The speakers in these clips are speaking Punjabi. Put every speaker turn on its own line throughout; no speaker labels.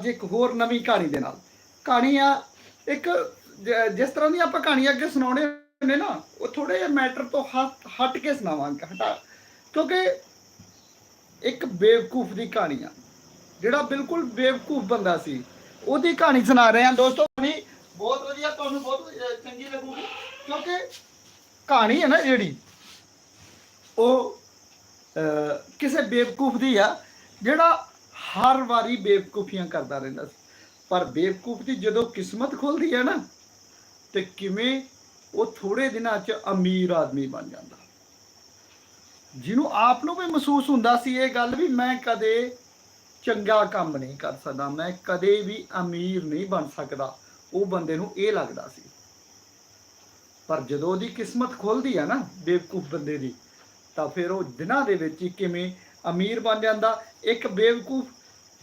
ਅੱਜ ਇੱਕ ਹੋਰ ਨਵੀਂ ਕਹਾਣੀ ਦੇ ਨਾਲ। ਕਹਾਣੀ ਆ ਇੱਕ ਜ- ਜਿਸ ਤਰ੍ਹਾਂ ਦੀ ਆਪਾਂ ਕਹਾਣੀ ਅੱਗੇ ਸੁਣਾਉਣੇ ਨੇ ਨਾ ਉਹ ਥੋੜੇ ਜਿਹਾ ਮੈਟਰ ਤੋਂ ਹਟ ਕੇ ਸੁਣਾਵਾਂਗੇ ਹਟਾ। ਕਿਉਂਕਿ ਇੱਕ ਬੇਵਕੂਫ ਦੀ ਕਹਾਣੀ ਆ ਜਿਹੜਾ ਬਿਲਕੁਲ ਬੇਵਕੂਫ ਬੰਦਾ ਸੀ। ਉਹਦੀ ਕਹਾਣੀ ਸੁਣਾ ਰਹੇ ਹਾਂ ਦੋਸਤੋ। ਕਹਾਣੀ ਬਹੁਤ ਵਧੀਆ ਤੁਹਾਨੂੰ ਬਹੁਤ ਅਹ, ਚੰਗੀ ਲੱਗੂਗੀ। ਕਿਉਂਕਿ ਕਹਾਣੀ ਹੈ ਨਾ ਜਿਹੜੀ ਉਹ ਕਿਸੇ ਬੇਵਕੂਫ ਦੀ ਆ ਜਿਹੜਾ ਹਰ ਵਾਰੀ ਬੇਵਕੂਫੀਆਂ ਕਰਦਾ ਰਹਿੰਦਾ ਸੀ। ਪਰ ਬੇਵਕੂਫ ਦੀ ਜਦੋਂ ਕਿਸਮਤ ਖੁੱਲਦੀ ਹੈ ਨਾ, ਤੇ ਕਿਵੇਂ ਉਹ ਥੋੜੇ ਦਿਨਾਂ 'ਚ ਅਮੀਰ ਆਦਮੀ ਬਣ ਜਾਂਦਾ। ਜਿਹਨੂੰ ਆਪ ਨੂੰ ਵੀ ਮਹਿਸੂਸ ਹੁੰਦਾ ਸੀ ਇਹ ਗੱਲ ਵੀ ਮੈਂ ਕਦੇ ਚੰਗਾ ਕੰਮ ਨਹੀਂ ਕਰ ਸਕਦਾ, ਮੈਂ ਕਦੇ ਵੀ ਅਮੀਰ ਨਹੀਂ ਬਣ ਸਕਦਾ, ਉਹ ਬੰਦੇ ਨੂੰ ਇਹ ਲੱਗਦਾ ਸੀ। ਪਰ ਜਦੋਂ ਉਹਦੀ ਕਿਸਮਤ ਖੁੱਲਦੀ ਆ ਨਾ ਬੇਵਕੂਫ ਬੰਦੇ ਦੀ, ਤਾਂ ਫਿਰ ਉਹ ਦਿਨਾਂ ਦੇ ਵਿੱਚ ਹੀ ਕਿਵੇਂ ਅਮੀਰ ਬਣ ਜਾਂਦਾ। ਇੱਕ ਬੇਵਕੂਫ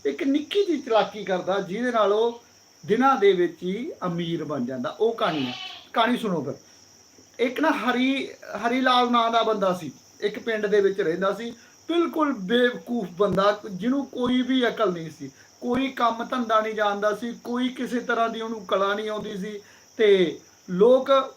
ਇੱਕ ਨਿੱਕੀ ਜਿਹੀ ਚਲਾਕੀ ਕਰਦਾ, ਜਿਹਦੇ ਨਾਲ ਉਹ ਦਿਨਾਂ ਦੇ ਵਿੱਚ ਹੀ ਅਮੀਰ ਬਣ ਜਾਂਦਾ। ਉਹ ਕਹਾਣੀ ਹੈ। ਕਹਾਣੀ ਸੁਣੋ ਫਿਰ। ਇੱਕ ਨਾ ਹਰੀ ਹਰੀ ਲਾਲ ਨਾਂ ਦਾ ਬੰਦਾ ਸੀ। ਇੱਕ ਪਿੰਡ ਦੇ ਵਿੱਚ ਰਹਿੰਦਾ ਸੀ। ਬਿਲਕੁਲ ਬੇਵਕੂਫ ਬੰਦਾ, ਜਿਹਨੂੰ ਕੋਈ ਵੀ ਅਕਲ ਨਹੀਂ ਸੀ। ਕੋਈ ਕੰਮ ਧੰਦਾ ਨਹੀਂ ਜਾਣਦਾ ਸੀ। ਕੋਈ ਕਿਸੇ ਤਰ੍ਹਾਂ ਦੀ ਉਹਨੂੰ ਕਲਾ ਨਹੀਂ ਆਉਂਦੀ ਸੀ। ਤੇ ਲੋਕ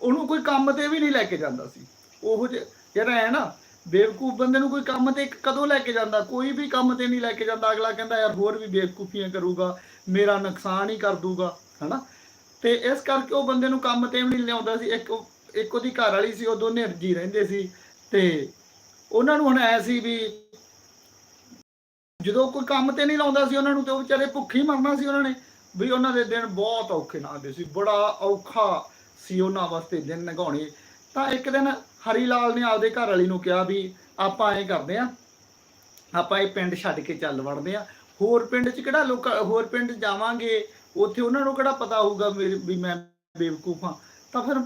ਉਹਨੂੰ ਕੋਈ ਕੰਮ ਤੇ ਵੀ ਨਹੀਂ ਲੈ ਕੇ ਜਾਂਦਾ ਸੀ। ਉਹ ਜਿ- ਜਿਹੜਾ ਹੈ ਨਾ ਬੇਵਕੂਫ ਬੰਦੇ ਨੂੰ ਕੋਈ ਕੰਮ ਤੇ ਕਦੋਂ ਲੈ ਕੇ ਜਾਂਦਾ? ਕੋਈ ਵੀ ਕੰਮ ਤੇ ਨਹੀਂ ਲੈ ਕੇ ਜਾਂਦਾ। ਅਗਲਾ ਕਹਿੰਦਾ, ਯਾਰ, ਹੋਰ ਵੀ ਬੇਵਕੂਫੀਆਂ ਕਰੂਗਾ। ਮੇਰਾ ਨੁਕਸਾਨ ਹੀ ਕਰ ਦੂਗਾ। ਹਨਾ? ਤੇ ਇਸ ਕਰਕੇ ਉਹ ਬੰਦੇ ਨੂੰ ਕੰਮ ਤੇ ਵੀ ਨਹੀਂ ਲਿਆਉਂਦਾ ਸੀ। ਇੱਕ ਇੱਕ ਉਹਦੀ ਘਰ ਵਾਲੀ ਸੀ, ਉਹ ਦੋਨੇ ਜੀ ਰਹਿੰਦੇ ਸੀ। ਤੇ ਉਹਨਾਂ ਨੂੰ ਹੁਣ ਐ ਸੀ ਵੀ ਜਦੋਂ ਕੋਈ ਕੰਮ ਤੇ ਨਹੀਂ ਲਾਉਂਦਾ ਸੀ ਉਹਨਾਂ ਨੂੰ, ਤੇ ਉਹ ਵਿਚਾਰੇ ਭੁੱਖੇ ਹੀ ਮਰਨਾ ਸੀ ਉਹਨਾਂ ਨੇ। ਵੀ ਉਹਨਾਂ ਦੇ ਦਿਨ ਬਹੁਤ ਔਖੇ ਲੰਘਦੇ ਸੀ। ਬੜਾ ਔਖਾ ਸੀ ਉਹਨਾਂ ਵਾਸਤੇ ਦਿਨ ਲੰਘਾਉਣੇ। ਤਾਂ ਇੱਕ ਦਿਨ ਹਰੀ ਲਾਲ ਨੇ ਆਪਦੇ ਘਰ ਵਾਲੀ ਨੂੰ ਕਿਹਾ ਵੀ ਆਪਾਂ ਐਂ ਕਰਦੇ ਆ, ਆਪਾਂ ਇਹ ਪਿੰਡ ਛੱਡ ਕੇ ਚੱਲ ਵੜਦੇ ਆ। ਹੋਰ ਪਿੰਡ 'ਚ ਕਿਹੜਾ ਲੋਕ, ਹੋਰ ਪਿੰਡ ਜਾਵਾਂਗੇ, ਉੱਥੇ ਉਹਨਾਂ ਨੂੰ ਕਿਹੜਾ ਪਤਾ ਹੋਊਗਾ ਮੇਰੀ- ਵੀ ਮੈਂ ਬੇਵਕੂਫ ਹਾਂ ਤਾਂ ਫਿਰ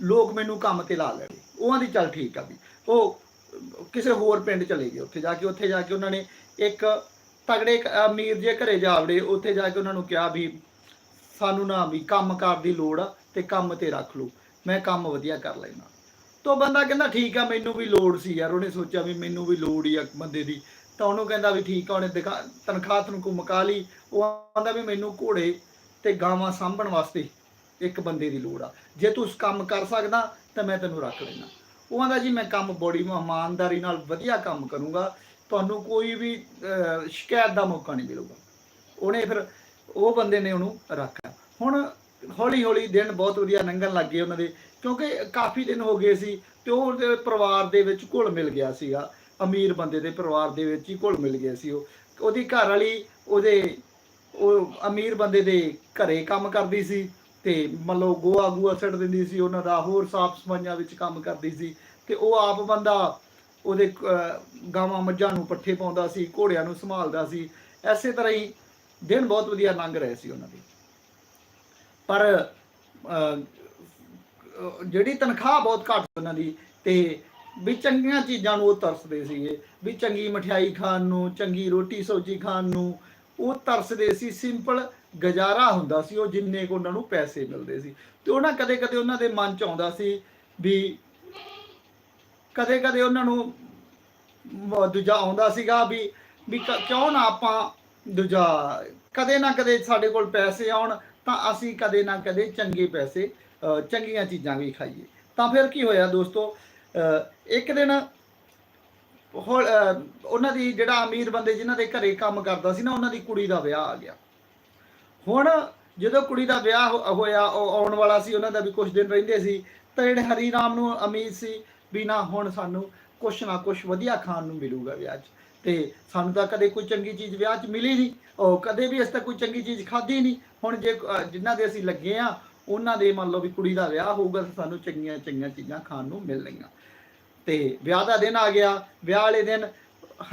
ਲੋਕ ਮੈਨੂੰ ਕੰਮ ਤੇ ਲਾ ਲੈਣਗੇ ਉਹਨਾਂ ਦੀ ਚੱਲ ਠੀਕ ਆ ਵੀ। ਉਹ ਕਿਸੇ ਹੋਰ ਪਿੰਡ ਚਲੇ ਗਏ ਉੱਥੇ ਜਾ ਕੇ। ਉੱਥੇ ਜਾ ਕੇ ਉਹਨਾਂ ਨੇ ਇੱਕ ਤਗੜੇ ਅਮੀਰ ਜੇ ਘਰੇ ਜਾ ਵੜੇ। ਉੱਥੇ ਜਾ ਕੇ ਉਹਨਾਂ ਨੂੰ ਕਿਹਾ ਵੀ, ਸਾਨੂੰ ਨਾ ਵੀ ਕੰਮਕਾਰ ਦੀ ਲੋੜ ਆ ਤੇ ਕੰਮ ਤੇ ਰੱਖ ਲਓ। ਮੈਂ ਕੰਮ ਵਧੀਆ ਕਰ ਲੈਣਾ ਤੋ ਬੰਦਾ ਕਹਿੰਦਾ ਠੀਕ ਆ, ਮੈਨੂੰ ਵੀ ਲੋੜ ਸੀ ਯਾਰ, ਉਹਨੇ ਸੋਚਿਆ ਵੀ ਮੈਨੂੰ ਵੀ ਲੋੜ ਹੀ ਆ ਬੰਦੇ ਦੀ। ਤਾਂ ਉਹਨੂੰ ਕਹਿੰਦਾ ਵੀ ਠੀਕ ਆ, ਉਹਨੇ ਦਿਖਾ, ਤਨਖਾਹ ਤਨੂ ਕੋ ਮੁਕਾ ਲਈ। ਉਹ ਆਂਦਾ ਵੀ ਮੈਨੂੰ ਘੋੜੇ ਤੇ ਗਾਵਾਂ ਸਾਂਭਣ ਵਾਸਤੇ ਇੱਕ ਬੰਦੇ ਦੀ ਲੋੜ ਆ। ਜੇ ਤੂੰ ਉਸ ਕੰਮ ਕਰ ਸਕਦਾ, ਤਾਂ ਮੈਂ ਤੈਨੂੰ ਰੱਖ ਲੈਣਾ ਉਹ ਆਂਦਾ ਜੀ, ਮੈਂ ਕੰਮ ਬੜੀ ਇਮਾਨਦਾਰੀ ਨਾਲ ਵਧੀਆ ਕੰਮ ਕਰੂੰਗਾ। ਤੁਹਾਨੂੰ ਕੋਈ ਵੀ ਸ਼ਿਕਾਇਤ ਦਾ ਮੌਕਾ ਨਹੀਂ ਮਿਲੂਗਾ। ਉਹਨੇ ਫਿਰ, ਉਹ ਬੰਦੇ ਨੇ ਉਹਨੂੰ ਰੱਖਿਆ। ਹੁਣ ਹੌਲੀ ਹੌਲੀ ਦਿਨ ਬਹੁਤ ਵਧੀਆ ਲੰਘਣ ਲੱਗ ਗਏ ਉਹਨਾਂ ਦੇ ਕਿਉਂਕਿ ਕਾਫੀ ਦਿਨ ਹੋ ਗਏ ਸੀ ਤੇ ਉਹ ਉਹਦੇ ਪਰਿਵਾਰ ਦੇ ਵਿੱਚ ਘੁਲ ਮਿਲ ਗਿਆ ਸੀਗਾ। ਅਮੀਰ ਬੰਦੇ ਦੇ ਪਰਿਵਾਰ ਦੇ ਵਿੱਚ ਹੀ ਘੁਲ ਮਿਲ ਗਿਆ ਸੀ ਉਹ। ਉਹਦੀ ਘਰ ਵਾਲੀ ਉਹਦੇ ਉਹ ਅਮੀਰ ਬੰਦੇ ਦੇ ਘਰੇ ਕੰਮ ਕਰਦੀ ਸੀ ਤੇ ਮੰਨ ਲਓ ਗੋਆ ਗੂਆ ਛੱਡ ਦਿੰਦੀ ਸੀ ਉਹਨਾਂ ਦਾ ਹੋਰ ਸਾਫ਼ ਸਫਾਈਆਂ ਵਿੱਚ ਕੰਮ ਕਰਦੀ ਸੀ ਤੇ ਉਹ ਆਪ ਬੰਦਾ ਉਹਦੇ ਅਹ, ਗਾਵਾਂ ਮੱਝਾਂ ਨੂੰ ਪੱਠੇ ਪਾਉਂਦਾ ਸੀ ਘੋੜਿਆਂ ਨੂੰ ਸੰਭਾਲਦਾ ਸੀ। ਐਸੇ ਤਰ੍ਹਾਂ ਹੀ ਦਿਨ ਬਹੁਤ ਵਧੀਆ ਲੰਘ ਰਹੇ ਸੀ ਉਹਨਾਂ ਦੇ। ਪਰ ਜਿਹੜੀ ਤਨਖਾਹ ਬਹੁਤ ਘੱਟ ਉਹਨਾਂ ਦੀ, ਤੇ ਵੀ ਚੰਗੀਆਂ ਚੀਜ਼ਾਂ ਨੂੰ ਉਹ ਤਰਸਦੇ ਸੀਗੇ, ਵੀ ਚੰਗੀ ਮਠਿਆਈ ਖਾਣ ਨੂੰ, ਚੰਗੀ ਰੋਟੀ ਸਬਜ਼ੀ ਖਾਣ ਨੂੰ, ਉਹ ਤਰਸਦੇ ਸੀ, ਸਿੰਪਲ ਗੁਜ਼ਾਰਾ ਹੁੰਦਾ ਸੀ, ਉਹ ਜਿੰਨੇ ਕੁ ਉਹਨਾਂ ਨੂੰ ਪੈਸੇ ਮਿਲਦੇ ਸੀ। ਤੇ ਉਹਨਾਂ ਕਦੇ ਕਦੇ ਉਹਨਾਂ ਦੇ ਮਨ ਚ ਆਉਂਦਾ ਸੀ ਵੀ ਕਦੇ ਕਦੇ ਉਹਨਾਂ ਨੂੰ ਦੂਜਾ ਆਉਂਦਾ ਸੀਗਾ ਵੀ ਵੀ ਕ- ਕਿਉਂ ਨਾ ਆਪਾਂ ਦੂਜਾ, ਕਦੇ ਨਾ ਕਦੇ ਸਾਡੇ ਕੋਲ ਪੈਸੇ ਆਉਣ ਤਾਂ ਅਸੀਂ ਕਦੇ ਨਾ ਕਦੇ ਚੰਗੇ ਪੈਸੇ ਚੰਗੀਆਂ ਚੀਜ਼ਾਂ ਵੀ ਖਾਈਏ। ਤਾਂ ਫਿਰ ਕੀ ਹੋਇਆ ਦੋਸਤੋ ਇੱਕ ਦਿਨ ਹੋਰ, ਉਹਨਾਂ ਦੀ ਜਿਹੜਾ ਅਮੀਰ ਬੰਦੇ ਜਿਨ੍ਹਾਂ ਦੇ ਘਰੇ ਕੰਮ ਕਰਦਾ ਸੀ ਨਾ ਉਹਨਾਂ ਦੀ ਕੁੜੀ ਦਾ ਵਿਆਹ ਆ ਗਿਆ। ਹੁਣ ਜਦੋਂ ਕੁੜੀ ਦਾ ਵਿਆਹ ਹੋ- ਹੋਇਆ ਉਹ ਆਉਣ ਵਾਲਾ ਸੀ ਉਹਨਾਂ ਦਾ ਵੀ ਕੁਝ ਦਿਨ ਰਹਿੰਦੇ ਸੀ ਤਾਂ ਜਿਹੜੇ ਹਰੀ ਰਾਮ ਨੂੰ ਉਮੀਦ ਸੀ ਵੀ ਨਾ ਹੁਣ ਸਾਨੂੰ ਕੁਛ ਨਾ ਕੁਛ ਵਧੀਆ ਖਾਣ ਨੂੰ ਮਿਲੂਗਾ ਵਿਆਹ 'ਚ। ਤੇ ਸਾਨੂੰ ਤਾਂ ਕਦੇ ਕੋਈ ਚੰਗੀ ਚੀਜ਼ ਵਿਆਹ 'ਚ ਮਿਲੀ ਨਹੀਂ ਉਹ ਕਦੇ ਵੀ ਅਸੀਂ ਤਾਂ ਕੋਈ ਚੰਗੀ ਚੀਜ਼ ਖਾਧੀ ਨਹੀਂ। ਹੁਣ ਜੇ ਅ, ਜਿਨ੍ਹਾਂ ਦੇ ਅਸੀਂ ਲੱਗੇ ਆ ਉਹਨਾਂ ਦੇ ਮੰਨ ਲਓ ਵੀ ਕੁੜੀ ਦਾ ਵਿਆਹ ਹੋਊਗਾ ਤਾਂ ਸਾਨੂੰ ਚੰਗੀਆਂ ਚੰਗੀਆਂ ਚੀਜ਼ਾਂ ਖਾਣ ਨੂੰ ਮਿਲਣਗੀਆਂ ਤੇ ਵਿਆਹ ਦਾ ਦਿਨ ਆ ਗਿਆ। ਵਿਆਹ ਵਾਲੇ ਦਿਨ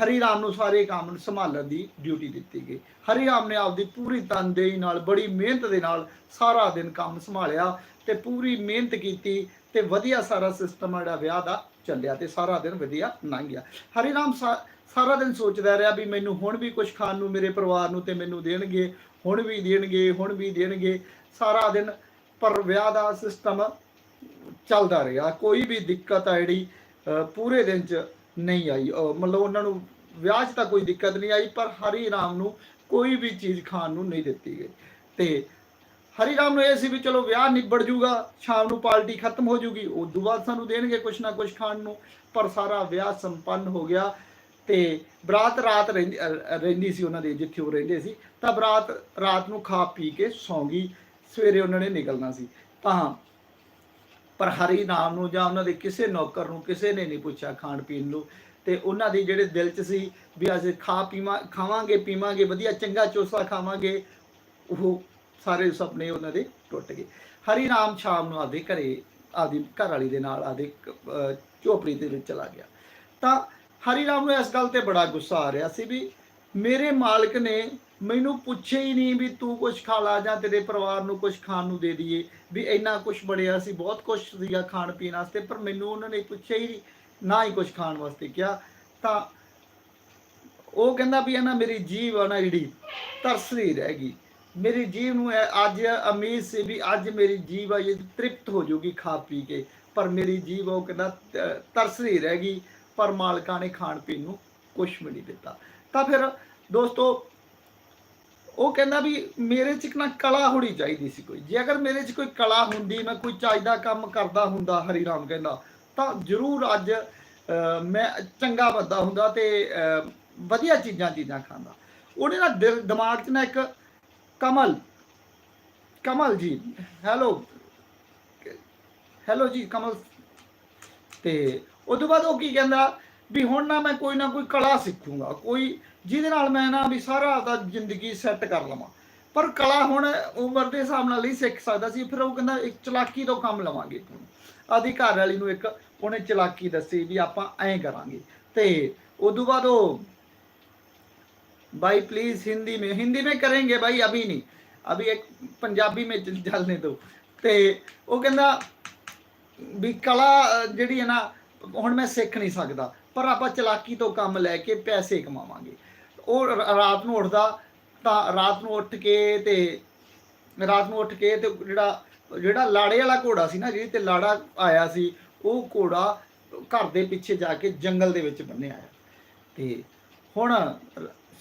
ਹਰੀ ਰਾਮ ਨੂੰ ਸਾਰੇ ਕੰਮ ਨੂੰ ਸੰਭਾਲਣ ਦੀ ਡਿਊਟੀ ਦਿੱਤੀ ਗਈ। ਹਰੀ ਰਾਮ ਨੇ ਆਪਦੀ ਪੂਰੀ ਤਨਦੇਹੀ ਨਾਲ ਬੜੀ ਮਿਹਨਤ ਦੇ ਨਾਲ ਸਾਰਾ ਦਿਨ ਕੰਮ ਸੰਭਾਲਿਆ ਤੇ ਪੂਰੀ ਮਿਹਨਤ ਕੀਤੀ ਤੇ ਵਧੀਆ ਸਾਰਾ ਸਿਸਟਮ ਜਿਹੜਾ ਵਿਆਹ ਦਾ ਚੱਲਿਆ ਤੇ ਸਾਰਾ ਦਿਨ ਵਧੀਆ ਲੰਘ ਗਿਆ। ਹਰੀ ਰਾਮ ਸਾ- ਸਾਰਾ ਦਿਨ ਸੋਚਦਾ ਰਿਹਾ ਵੀ ਮੈਨੂੰ ਹੁਣ ਵੀ ਕੁਝ ਖਾਣ ਨੂੰ ਮੇਰੇ ਪਰਿਵਾਰ ਨੂੰ ਤੇ ਮੈਨੂੰ ਦੇਣਗੇ, ਹੁਣ ਵੀ ਦੇਣਗੇ, ਹੁਣ ਵੀ ਦੇਣਗੇ। ਸਾਰਾ ਦਿਨ ਪਰ ਵਿਆਹ ਦਾ ਸਿਸਟਮ ਚੱਲਦਾ ਰਿਹਾ। ਕੋਈ ਵੀ ਦਿੱਕਤ ਆ ਜਿਹੜੀ ਪੂਰੇ ਦਿਨ ਚ ਨਹੀਂ ਆਈ। ਮਤਲਬ ਉਹਨਾਂ ਨੂੰ ਵਿਆਹ 'ਚ ਤਾਂ ਕੋਈ ਦਿੱਕਤ ਨਹੀਂ ਆਈ, ਪਰ ਹਰੀ ਰਾਮ ਨੂੰ ਕੋਈ ਵੀ ਚੀਜ਼ ਖਾਣ ਨੂੰ ਨਹੀਂ ਦਿੱਤੀ ਗਈ। ਤੇ ਹਰੀ ਰਾਮ ਨੂੰ ਇਹ ਸੀ ਵੀ ਚਲੋ ਵਿਆਹ ਨਿਬੜ ਜੂਗਾ, ਸ਼ਾਮ ਨੂੰ ਪਾਰਟੀ ਖਤਮ ਹੋ ਜੂਗੀ ਉਸ ਤੋਂ ਬਾਅਦ ਸਾਨੂੰ ਦੇਣਗੇ ਕੁਛ ਨਾ ਕੁਛ ਖਾਣ ਨੂੰ, ਪਰ ਸਾਰਾ ਵਿਆਹ ਸੰਪੰਨ ਹੋ ਗਿਆ। ਤੇ ਬਰਾਤ ਰਾਤ ਰਹਿੰਦੀ ਅ- ਰਹਿੰਦੀ ਸੀ ਉਹਨਾਂ ਦੇ, ਜਿੱਥੇ ਉਹ ਰਹਿੰਦੇ ਸੀ। ਤਾਂ ਬਰਾਤ ਰਾਤ ਨੂੰ ਖਾ ਪੀ ਕੇ ਸੌਂ ਗਈ ਸਵੇਰੇ ਉਹਨਾਂ ਨੇ ਨਿਕਲਣਾ ਸੀ। ਤਾਂ ਪਰ ਹਰੀ ਨਾਮ ਨੂੰ ਜਾਂ ਉਹਨਾਂ ਦੇ ਕਿਸੇ ਨੌਕਰ ਨੂੰ, ਕਿਸੇ ਨੇ ਨਹੀਂ ਪੁੱਛਿਆ ਖਾਣ ਪੀਣ ਨੂੰ। ਤੇ ਉਹਨਾਂ ਦੇ ਜਿਹੜੇ ਦਿਲ 'ਚ ਸੀ ਵੀ ਅਸੀਂ ਖਾ ਪੀਵਾਂ, ਖਾਵਾਂਗੇ, ਪੀਵਾਂਗੇ, ਵਧੀਆ ਚੰਗਾ ਚੋਸਾ ਖਾਵਾਂਗੇ, ਉਹ ਸਾਰੇ ਸੁਪਨੇ ਉਹਨਾਂ ਦੇ ਟੁੱਟ ਗਏ। ਹਰੀ ਰਾਮ ਸ਼ਾਮ ਨੂੰ ਆਦੇ ਘਰੇ ਆਦੀ ਘਰ ਵਾਲੀ ਦੇ ਨਾਲ ਆਦੇ ਝੋਪੜੀ ਦੇ ਵਿੱਚ ਚਲਾ ਗਿਆ। ਤਾਂ ਹਰੀ ਰਾਮ ਨੂੰ ਇਸ ਗੱਲ ਤੇ ਬੜਾ ਗੁੱਸਾ ਆ ਰਿਹਾ ਸੀ ਵੀ ਮੇਰੇ ਮਾਲਕ ਨੇ ਮੈਨੂੰ ਪੁੱਛਿਆ ਹੀ ਨਹੀਂ ਵੀ ਤੂੰ ਕੁਝ ਖਾ ਲਾ ਜਾਂ ਤੇਰੇ ਪਰਿਵਾਰ ਨੂੰ ਕੁਝ ਖਾਣ ਨੂੰ ਦੇ ਦਈਏ, ਵੀ ਇੰਨਾ ਕੁਝ ਬੜਿਆ ਸੀ, ਬਹੁਤ ਕੁਝ ਸੀਗਾ ਖਾਣ ਪੀਣ ਵਾਸਤੇ, ਪਰ ਮੈਨੂੰ ਉਹਨਾਂ ਨੇ ਪੁੱਛਿਆ ਹੀ ਨਹੀਂ, ਨਾ ਹੀ ਕੁਝ ਖਾਣ ਵਾਸਤੇ ਕਿਹਾ। ਤਾਂ ਉਹ ਕਹਿੰਦਾ ਵੀ ਇਹ ਨਾ ਮੇਰੀ ਜੀਵ ਆ ਨਾ ਜਿਹੜੀ ਤਰਸਦੀ ਰਹਿ ਗਈ। ਮੇਰੀ ਜੀਵ ਨੂੰ ਇਹ ਅੱਜ ਉਮੀਦ ਸੀ ਵੀ ਅੱਜ ਮੇਰੀ ਜੀਵ ਆ, ਇਹ ਤ੍ਰਿਪਤ ਹੋ ਜਾਊਗੀ ਖਾ ਪੀ ਕੇ, ਪਰ ਮੇਰੀ ਜੀਵ ਉਹ ਕਹਿੰਦਾ ਤ- ਤਰਸਦੀ ਰਹਿ ਗਈ। ਪਰ ਮਾਲਕਾਂ ਨੇ ਖਾਣ ਪੀਣ ਨੂੰ ਕੁਝ ਵੀ ਨਹੀਂ ਦਿੱਤਾ। ਤਾਂ ਫਿਰ ਦੋਸਤੋ, ਉਹ ਕਹਿੰਦਾ ਵੀ ਮੇਰੇ 'ਚ ਇੱਕ ਨਾ ਕਲਾ ਹੋਣੀ ਚਾਹੀਦੀ ਸੀ ਕੋਈ। ਜੇ ਅਗਰ ਮੇਰੇ 'ਚ ਕੋਈ ਕਲਾ ਹੁੰਦੀ, ਮੈਂ ਕੋਈ ਚਾਹੀਦਾ ਕੰਮ ਕਰਦਾ ਹੁੰਦਾ, ਹਰੀ ਰਾਮ ਕਹਿੰਦਾ, ਤਾਂ ਜ਼ਰੂਰ ਅੱਜ ਮੈਂ ਚੰਗਾ ਬੰਦਾ ਹੁੰਦਾ ਤੇ ਵਧੀਆ ਚੀਜ਼ਾਂ ਚੀਜ਼ਾਂ ਖਾਂਦਾ। ਉਹਨੇ ਨਾ ਦਿਲ, ਦਿਮਾਗ 'ਚ ਨਾ ਇੱਕ ਕਮਲ ਕਮਲ ਜੀ, ਹੈਲੋ ਹੈਲੋ ਜੀ, ਕਮਲ ਤੇ ਤੋਂ ਬਾਅਦ ਉਹ ਕੀ ਕਹਿੰਦਾ ਵੀ ਹੁਣ ਨਾ ਮੈਂ ਕੋਈ ਨਾ ਕੋਈ ਕਲਾ ਸਿੱਖੂੰਗਾ ਕੋਈ ਜਿਹਦੇ ਨਾਲ ਮੈਂ ਨਾ ਵੀ ਸਾਰਾ ਆਪਦਾ ਜ਼ਿੰਦਗੀ ਸੈੱਟ ਕਰ ਲਵਾਂ ਪਰ ਕਲਾ ਹੁਣ ਉਮਰ ਦੇ ਹਿਸਾਬ ਨਾਲ ਹੀ ਸਿੱਖ ਸਕਦਾ ਸੀ ਫਿਰ ਉਹ ਕਹਿੰਦਾ ਇੱਕ ਚਲਾਕੀ ਤੋਂ ਕੰਮ ਲਵਾਂਗੇ ਆਦੀ ਘਰ ਵਾਲੀ ਨੂੰ ਇੱਕ ਉਹਨੇ ਚਲਾਕੀ ਦੱਸੀ ਵੀ ਆਪਾਂ ਐਂ ਕਰਾਂਗੇ ਤੇ ਉਸ ਤੋਂ ਬਾਅਦ ਉਹ भाई प्लीज हिंदी में हिंदी में करेंगे भाई अभी नहीं अभी एक पंजाबी में चल- चलने दो ਤੇ ਉਹ ਕਹਿੰਦਾ ਵੀ ਕਲਾ ਅਹ, ਜਿਹੜੀ ਹੈ ਨਾ ਹੁਣ ਮੈਂ ਸਿੱਖ ਨਹੀਂ ਸਕਦਾ, ਪਰ ਆਪਾਂ ਚਲਾਕੀ ਤੋਂ ਕੰਮ ਲੈ ਕੇ ਪੈਸੇ ਕਮਾਵਾਂਗੇ। ਉਹ ਰਾਤ ਨੂੰ ਉੱਠਦਾ ਤਾਂ ਰਾਤ ਨੂੰ ਉੱਠ ਕੇ ਤੇ, ਰਾਤ ਨੂੰ ਉੱਠ ਕੇ ਤੇ ਜਿਹੜਾ ਜਿਹੜਾ ਲਾੜੇ ਵਾਲਾ ਘੋੜਾ ਸੀ ਨਾ, ਜਿਹਦੇ ਤੇ ਲਾੜਾ ਆਇਆ ਸੀ, ਉਹ ਘੋੜਾ ਘਰ ਦੇ ਪਿੱਛੇ ਜਾ ਕੇ ਜੰਗਲ ਦੇ ਵਿੱਚ ਬੰਨਿਆ ਆ। ਤੇ ਹੁਣ